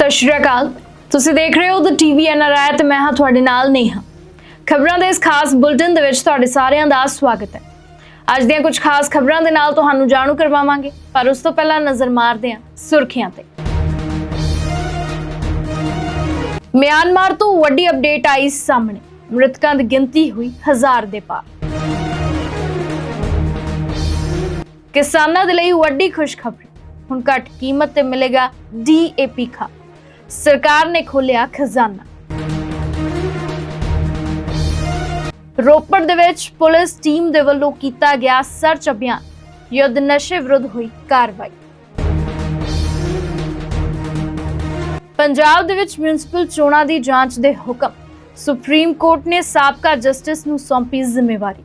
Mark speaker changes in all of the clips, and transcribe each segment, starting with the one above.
Speaker 1: ਸਤਿ ਸ਼੍ਰੀ ਅਕਾਲ। ਤੁਸੀਂ ਦੇਖ ਰਹੇ ਹੋ ਦ ਟੀਵੀ ਐਨਆਰਆਈ ਤੇ ਮੈਂ ਹਾਂ ਤੁਹਾਡੇ ਨਾਲ ਨੇਹਾ। ਖਬਰਾਂ ਦੇ ਇਸ ਖਾਸ ਬੁਲਟਨ ਦੇ ਵਿੱਚ ਤੁਹਾਡੇ ਸਾਰਿਆਂ ਦਾ ਸਵਾਗਤ ਹੈ। ਅੱਜ ਦੀਆਂ ਕੁਝ ਖਾਸ ਖਬਰਾਂ ਦੇ ਨਾਲ ਤੁਹਾਨੂੰ ਜਾਣੂ ਕਰਵਾਵਾਂਗੇ, ਪਰ ਉਸ ਤੋਂ ਪਹਿਲਾਂ ਨਜ਼ਰ ਮਾਰਦੇ ਹਾਂ ਸੁਰਖੀਆਂ ਤੇ। ਮਿਆਨਮਾਰ ਤੋਂ ਵੱਡੀ ਅਪਡੇਟ ਆਈ ਸਾਹਮਣੇ। ਮ੍ਰਿਤਕਾਂ ਦੀ ਗਿਣਤੀ ਹੋਈ ਹਜ਼ਾਰ ਦੇ ਪਾਰ। ਕਿਸਾਨਾਂ ਦੇ ਲਈ ਵੱਡੀ ਖੁਸ਼ਖਬਰੀ। ਹੁਣ ਘੱਟ ਕੀਮਤ ਤੇ ਮਿਲੇਗਾ ਡੀਏਪੀ ਖਾਦ ਸਰਕਾਰ ਨੇ ਖੋਲਿਆ ਖਜ਼ਾਨਾ। ਰੋਪੜ ਦੇ ਵਿੱਚ ਪੁਲਿਸ ਟੀਮ ਦੇ ਵੱਲੋਂ ਕੀਤਾ ਗਿਆ ਸਰਚ ਅਭਿਆਨ। ਯੁੱਧ ਨਸ਼ੇ ਵਿਰੁੱਧ ਹੋਈ ਕਾਰਵਾਈ। ਪੰਜਾਬ ਦੇ ਵਿੱਚ ਮਿਊਨਿਸਪਲ ਚੋਣਾਂ ਦੀ ਜਾਂਚ ਦੇ ਹੁਕਮ। ਸੁਪਰੀਮ ਕੋਰਟ ਨੇ ਸਾਬਕਾ ਜਸਟਿਸ ਨੂੰ ਸੌਂਪੀ ਜ਼ਿੰਮੇਵਾਰੀ।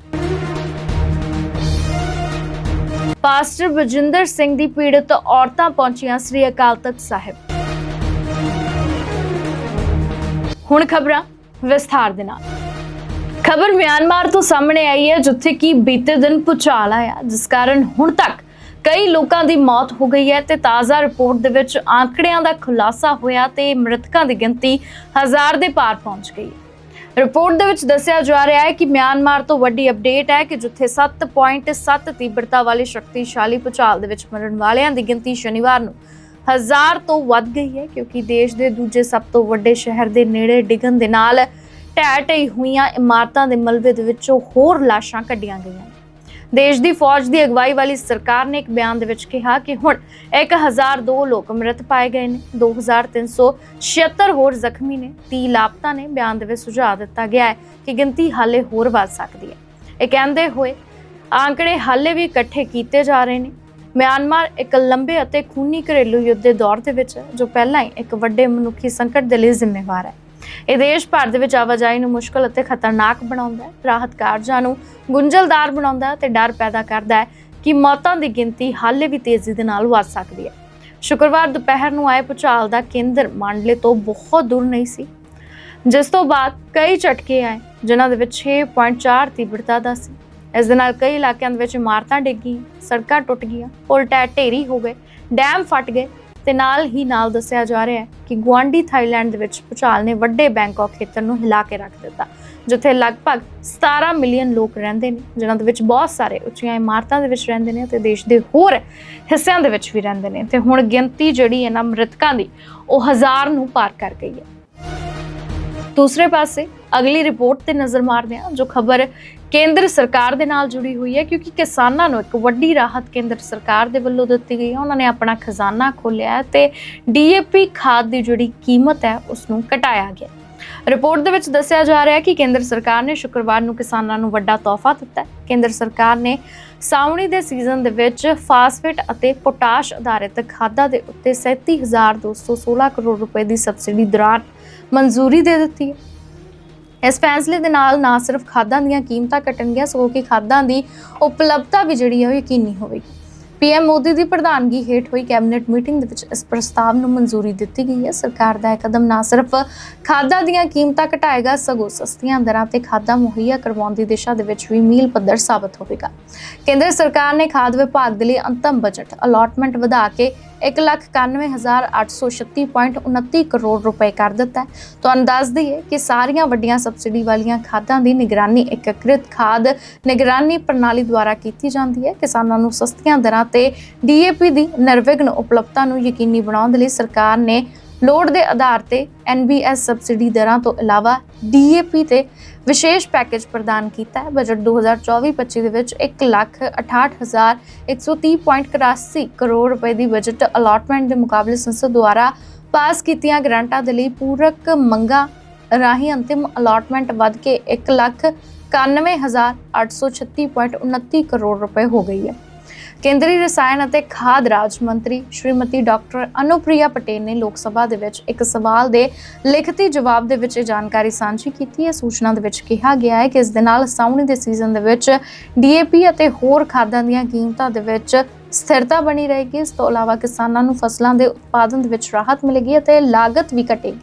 Speaker 1: ਪਾਸਟਰ ਬਜਿੰਦਰ ਸਿੰਘ ਦੀ ਪੀੜਤ ਔਰਤਾਂ ਪਹੁੰਚੀਆਂ ਸ੍ਰੀ ਅਕਾਲ ਤਖਤ ਸਾਹਿਬ। ਹੁਣ ਖਬਰਾਂ ਵਿਸਥਾਰ ਦੇ ਨਾਲ। ਖਬਰ ਮਿਆਂਮਾਰ ਤੋਂ ਸਾਹਮਣੇ ਆਈ ਹੈ, ਜਿੱਥੇ ਕਿ ਬੀਤੇ ਦਿਨ ਭੁਚਾਲ ਆਇਆ, ਜਿਸ ਕਾਰਨ ਹੁਣ ਤੱਕ ਕਈ ਲੋਕਾਂ ਦੀ ਮੌਤ ਹੋ ਗਈ ਹੈ ਤੇ ਤਾਜ਼ਾ ਰਿਪੋਰਟ ਦੇ ਵਿੱਚ ਆંકੜਿਆਂ ਦਾ ਖੁਲਾਸਾ ਹੋਇਆ ਤੇ ਮ੍ਰਿਤਕਾਂ ਦੀ ਗਿਣਤੀ ਹਜ਼ਾਰ ਦੇ ਪਾਰ ਪਹੁੰਚ ਗਈ ਹੈ। ਰਿਪੋਰਟ ਦੇ ਵਿੱਚ ਦੱਸਿਆ ਜਾ ਰਿਹਾ ਹੈ ਕਿ ਮਿਆਂਮਾਰ ਤੋਂ ਵੱਡੀ ਅਪਡੇਟ ਹੈ ਕਿ ਜਿੱਥੇ 7.7 ਤੀਬਰਤਾ ਵਾਲੀ ਸ਼ਕਤੀਸ਼ਾਲੀ ਭੂਚਾਲ ਦੇ ਵਿੱਚ ਮਰਨ ਵਾਲਿਆਂ ਦੀ ਗਿਣਤੀ ਸ਼ਨੀਵਾਰ ਨੂੰ ਹਜ਼ਾਰ ਤੋਂ ਵੱਧ ਗਈ ਹੈ, ਕਿਉਂਕਿ ਦੇਸ਼ ਦੇ ਦੂਜੇ ਸਭ ਤੋਂ ਵੱਡੇ ਸ਼ਹਿਰ ਦੇ ਨੇੜੇ ਡਿੱਗਣ ਦੇ ਨਾਲ ਢਹਿ ਢਈ ਹੋਈਆਂ ਇਮਾਰਤਾਂ ਦੇ ਮਲਬੇ ਦੇ ਵਿੱਚੋਂ ਹੋਰ ਲਾਸ਼ਾਂ ਕੱਢੀਆਂ ਗਈਆਂ। ਦੇਸ਼ ਦੀ ਫੌਜ ਦੀ ਅਗਵਾਈ ਵਾਲੀ ਸਰਕਾਰ ਨੇ ਇੱਕ ਬਿਆਨ ਦੇ ਵਿੱਚ ਕਿਹਾ ਕਿ ਹੁਣ 1002 ਲੋਕ ਮ੍ਰਿਤ ਪਾਏ ਗਏ ਨੇ। 2376 ਹੋਰ ਜ਼ਖਮੀ ਨੇ। 30 ਲਾਪਤਾ ਨੇ, ਬਿਆਨ ਦੇ ਵਿੱਚ ਸੁਝਾਅ ਦਿੱਤਾ ਗਿਆ ਹੈ ਕਿ ਗਿਣਤੀ ਹਾਲੇ ਹੋਰ ਵੱਧ ਸਕਦੀ ਹੈ। ਇਹ ਕਹਿੰਦੇ ਹੋਏ ਆંકੜੇ ਹਾਲੇ ਵੀ ਇਕੱਠੇ ਕੀਤੇ ਜਾ ਰਹੇ ਨੇ। ਮਿਆਂਮਾਰ ਇੱਕ ਲੰਬੇ ਅਤੇ ਖੂਨੀ ਘਰੇਲੂ ਯੁੱਧ ਦੇ ਦੌਰ ਦੇ ਵਿੱਚ ਹੈ, ਜੋ ਪਹਿਲਾਂ ਹੀ ਇੱਕ ਵੱਡੇ ਮਨੁੱਖੀ ਸੰਕਟ ਦੇ ਲਈ ਜ਼ਿੰਮੇਵਾਰ ਹੈ। ਇਹ ਦੇਸ਼ ਭਰ ਦੇ ਵਿੱਚ ਆਵਾਜਾਈ ਨੂੰ ਮੁਸ਼ਕਲ ਅਤੇ ਖਤਰਨਾਕ ਬਣਾਉਂਦਾ ਹੈ ਰਾਹਤ ਕਾਰਜਾਂ ਨੂੰ ਗੁੰਝਲਦਾਰ ਬਣਾਉਂਦਾ ਹੈ ਤੇ ਡਰ ਪੈਦਾ ਕਰਦਾ ਹੈ ਕਿ ਮੌਤਾਂ ਦੀ ਗਿਣਤੀ ਹਾਲੇ ਵੀ ਤੇਜ਼ੀ ਦੇ ਨਾਲ ਵੱਧ ਸਕਦੀ ਹੈ। ਸ਼ੁੱਕਰਵਾਰ ਦੁਪਹਿਰ ਨੂੰ ਆਏ ਭੁਚਾਲ ਦਾ ਕੇਂਦਰ ਮਾਂਡਲੇ ਤੋਂ ਬਹੁਤ ਦੂਰ ਨਹੀਂ ਸੀ। ਜਿਸ ਤੋਂ ਬਾਅਦ ਕਈ ਝਟਕੇ ਆਏ ਜਿਨ੍ਹਾਂ ਦੇ ਵਿੱਚ 6.4 ਤੀਬਰਤਾ ਦਾ ਸੀ। ਇਸ ਦੇ ਨਾਲ ਕਈ ਇਲਾਕਿਆਂ ਦੇ ਵਿੱਚ ਇਮਾਰਤਾਂ ਡਿੱਗ ਗਈਆਂ, ਸੜਕਾਂ ਟੁੱਟ ਗਈਆਂ, ਪੁਲ ਟੈ, ਢੇਰੀ ਹੋ ਗਏ, ਡੈਮ ਫਟ ਗਏ ਤੇ ਨਾਲ ਹੀ ਨਾਲ ਦੱਸਿਆ ਜਾ ਰਿਹਾ ਹੈ ਕਿ ਗੁਆਂਢੀ ਥਾਈਲੈਂਡ ਦੇ ਵਿੱਚ ਭੂਚਾਲ ਨੇ ਵੱਡੇ ਬੈਂਕਾਕ ਖੇਤਰ ਨੂੰ ਹਿਲਾ ਕੇ ਰੱਖ ਦਿੱਤਾ, ਜਿੱਥੇ ਲਗਭਗ 17 ਮਿਲੀਅਨ ਲੋਕ ਰਹਿੰਦੇ ਨੇ, ਜਿਨ੍ਹਾਂ ਦੇ ਵਿੱਚ ਬਹੁਤ ਸਾਰੇ ਉੱਚੀਆਂ ਇਮਾਰਤਾਂ ਦੇ ਵਿੱਚ ਰਹਿੰਦੇ ਨੇ ਤੇ ਦੇਸ਼ ਦੇ ਹੋਰ ਹਿੱਸਿਆਂ ਦੇ ਵਿੱਚ ਵੀ ਰਹਿੰਦੇ ਨੇ ਤੇ ਹੁਣ ਗਿਣਤੀ ਜਿਹੜੀ ਇਹਨਾਂ ਮ੍ਰਿਤਕਾਂ ਦੀ, ਉਹ ਹਜ਼ਾਰ ਨੂੰ ਪਾਰ ਕਰ ਗਈ ਹੈ। ਦੂਸਰੇ ਪਾਸੇ ਅਗਲੀ ਰਿਪੋਰਟ ਤੇ ਨਜ਼ਰ ਮਾਰਦੇ ਹਾਂ, ਜੋ ਖਬਰ ਕੇਂਦਰ ਸਰਕਾਰ ਦੇ ਨਾਲ ਜੁੜੀ ਹੋਈ ਹੈ ਕਿਉਂਕਿ ਕਿਸਾਨਾਂ ਨੂੰ ਇੱਕ ਵੱਡੀ ਰਾਹਤ ਕੇਂਦਰ ਸਰਕਾਰ ਦੇ ਵੱਲੋਂ ਦਿੱਤੀ ਗਈ ਹੈ। ਉਹਨਾਂ ਨੇ ਆਪਣਾ ਖਜ਼ਾਨਾ ਖੋਲ੍ਹਿਆ ਹੈ ਤੇ ਡੀਏਪੀ ਖਾਦ ਦੀ ਜਿਹੜੀ ਕੀਮਤ ਹੈ ਉਸ ਨੂੰ ਘਟਾਇਆ ਗਿਆ ਰਿਪੋਰਟ ਦੇ ਵਿੱਚ ਦੱਸਿਆ ਜਾ ਰਿਹਾ ਹੈ ਕਿ ਕੇਂਦਰ ਸਰਕਾਰ ਨੇ ਸ਼ੁੱਕਰਵਾਰ ਨੂੰ ਕਿਸਾਨਾਂ ਨੂੰ ਵੱਡਾ ਤੋਹਫਾ ਦਿੱਤਾ ਹੈ। ਕੇਂਦਰ ਸਰਕਾਰ ਨੇ ਸਾਵਣੀ ਦੇ ਸੀਜ਼ਨ ਦੇ ਵਿੱਚ ਫਾਸਫੇਟ ਅਤੇ ਪੋਟਾਸ਼ ਆਧਾਰਿਤ ਖਾਦਾਂ ਦੇ ਉੱਤੇ 37216 ਕਰੋੜ ਰੁਪਏ ਦੀ ਸਬਸਿਡੀ ਦੌਰਾਨ ਮਨਜ਼ੂਰੀ ਦੇ ਦਿੱਤੀ ਹੈ। ਇਸ ਫੈਸਲੇ ਦੇ ਨਾਲ ਨਾ ਸਿਰਫ ਖਾਦਾਂ ਦੀਆਂ ਕੀਮਤਾਂ ਘਟਣਗੀਆਂ, ਸਗੋਂ ਕਿ ਖਾਦਾਂ ਦੀ ਉਪਲਬਧਤਾ ਵੀ ਜਿਹੜੀ ਹੈ ਉਹ ਯਕੀਨੀ ਹੋਵੇਗੀ। ਪੀਐਮ ਮੋਦੀ ਦੀ ਪ੍ਰਧਾਨਗੀ ਹੇਠ ਹੋਈ ਕੈਬਨਿਟ ਮੀਟਿੰਗ ਦੇ ਵਿੱਚ ਇਸ ਪ੍ਰਸਤਾਵ ਨੂੰ ਮਨਜ਼ੂਰੀ ਦਿੱਤੀ ਗਈ ਹੈ। ਸਰਕਾਰ ਦਾ ਇਹ ਕਦਮ ਨਾ ਸਿਰਫ ਖਾਦਾਂ ਦੀਆਂ ਕੀਮਤਾਂ ਘਟਾਏਗਾ, ਸਗੋਂ ਸਸਤੀਆਂ ਦਰਾਂ ਤੇ ਖਾਦਾਂ ਮੁਹੱਈਆ ਕਰਵਾਉਣ ਦੀ ਦਿਸ਼ਾ ਦੇ ਵਿੱਚ ਵੀ ਮੀਲ ਪੱਧਰ ਸਾਬਤ ਹੋਵੇਗਾ। ਕੇਂਦਰ ਸਰਕਾਰ ਨੇ ਖਾਦ ਵਿਭਾਗ ਦੇ ਲਈ ਅੰਤਮ ਬਜਟ ਅਲਾਟਮੈਂਟ ਵਧਾ ਕੇ 191836.29 ਕਰੋੜ ਰੁਪਏ ਕਰ ਦਿੱਤਾ ਤੁਹਾਨੂੰ ਦੱਸ ਦਈਏ ਕਿ ਸਾਰੀਆਂ ਵੱਡੀਆਂ ਸਬਸਿਡੀ ਵਾਲੀਆਂ ਖਾਦਾਂ ਦੀ ਨਿਗਰਾਨੀ ਏਕੀਕ੍ਰਿਤ ਖਾਦ ਨਿਗਰਾਨੀ ਪ੍ਰਣਾਲੀ ਦੁਆਰਾ ਕੀਤੀ ਜਾਂਦੀ ਹੈ। ਕਿਸਾਨਾਂ ਨੂੰ ਸਸਤੀਆਂ ਦਰਾਂ ਤੇ ਡੀਏਪੀ ਦੀ ਨਿਰਵਿਘਨ ਉਪਲਬਧਤਾ ਨੂੰ ਯਕੀਨੀ ਬਣਾਉਣ ਦੇ ਲਈ ਸਰਕਾਰ ਨੇ ਲੋੜ ਦੇ ਆਧਾਰ ਤੇ ਐਨਬੀਐਸ ਸਬਸਿਡੀ ਦਰਾਂ ਤੋਂ ਇਲਾਵਾ ਡੀਏਪੀ ਤੇ ਵਿਸ਼ੇਸ਼ ਪੈਕੇਜ ਪ੍ਰਦਾਨ ਕੀਤਾ ਹੈ। ਬਜਟ 2024-25 ਦੇ ਵਿੱਚ 168130.81 ਕਰੋੜ ਰੁਪਏ ਦੀ ਬਜਟ ਅਲਾਟਮੈਂਟ ਦੇ ਮੁਕਾਬਲੇ ਸੰਸਦ ਦੁਆਰਾ ਪਾਸ ਕੀਤੀਆਂ ਗ੍ਰਾਂਟਾਂ ਦੇ ਲਈ ਪੂਰਕ ਮੰਗਾਂ ਰਾਹੀਂ ਅੰਤਿਮ ਅਲਾਟਮੈਂਟ ਵੱਧ ਕੇ 191836.29 ਕਰੋੜ ਰੁਪਏ ਹੋ ਗਈ ਹੈ। ਕੇਂਦਰੀ ਰਸਾਇਣ ਅਤੇ ਖਾਦ ਰਾਜ ਮੰਤਰੀ ਸ਼੍ਰੀਮਤੀ ਡਾਕਟਰ ਅਨੁਪ੍ਰਿਆ ਪਟੇਲ ਨੇ ਲੋਕ ਸਭਾ ਦੇ ਵਿੱਚ ਇੱਕ ਸਵਾਲ ਦੇ ਲਿਖਤੀ ਜਵਾਬ ਦੇ ਵਿੱਚ ਇਹ ਜਾਣਕਾਰੀ ਸਾਂਝੀ ਕੀਤੀ ਹੈ। ਸੂਚਨਾ ਦੇ ਵਿੱਚ ਕਿਹਾ ਗਿਆ ਹੈ ਕਿ ਇਸ ਦੇ ਨਾਲ ਸਾਉਣੀ ਦੇ ਸੀਜ਼ਨ ਦੇ ਵਿੱਚ ਡੀਏਪੀ ਅਤੇ ਹੋਰ ਖਾਦਾਂ ਦੀਆਂ ਕੀਮਤਾਂ ਦੇ ਵਿੱਚ ਸਥਿਰਤਾ ਬਣੀ ਰਹੇਗੀ। ਇਸ ਤੋਂ ਇਲਾਵਾ ਕਿਸਾਨਾਂ ਨੂੰ ਫਸਲਾਂ ਦੇ ਉਤਪਾਦਨ ਦੇ ਵਿੱਚ ਰਾਹਤ ਮਿਲੇਗੀ ਅਤੇ ਲਾਗਤ ਵੀ ਘਟੇਗੀ।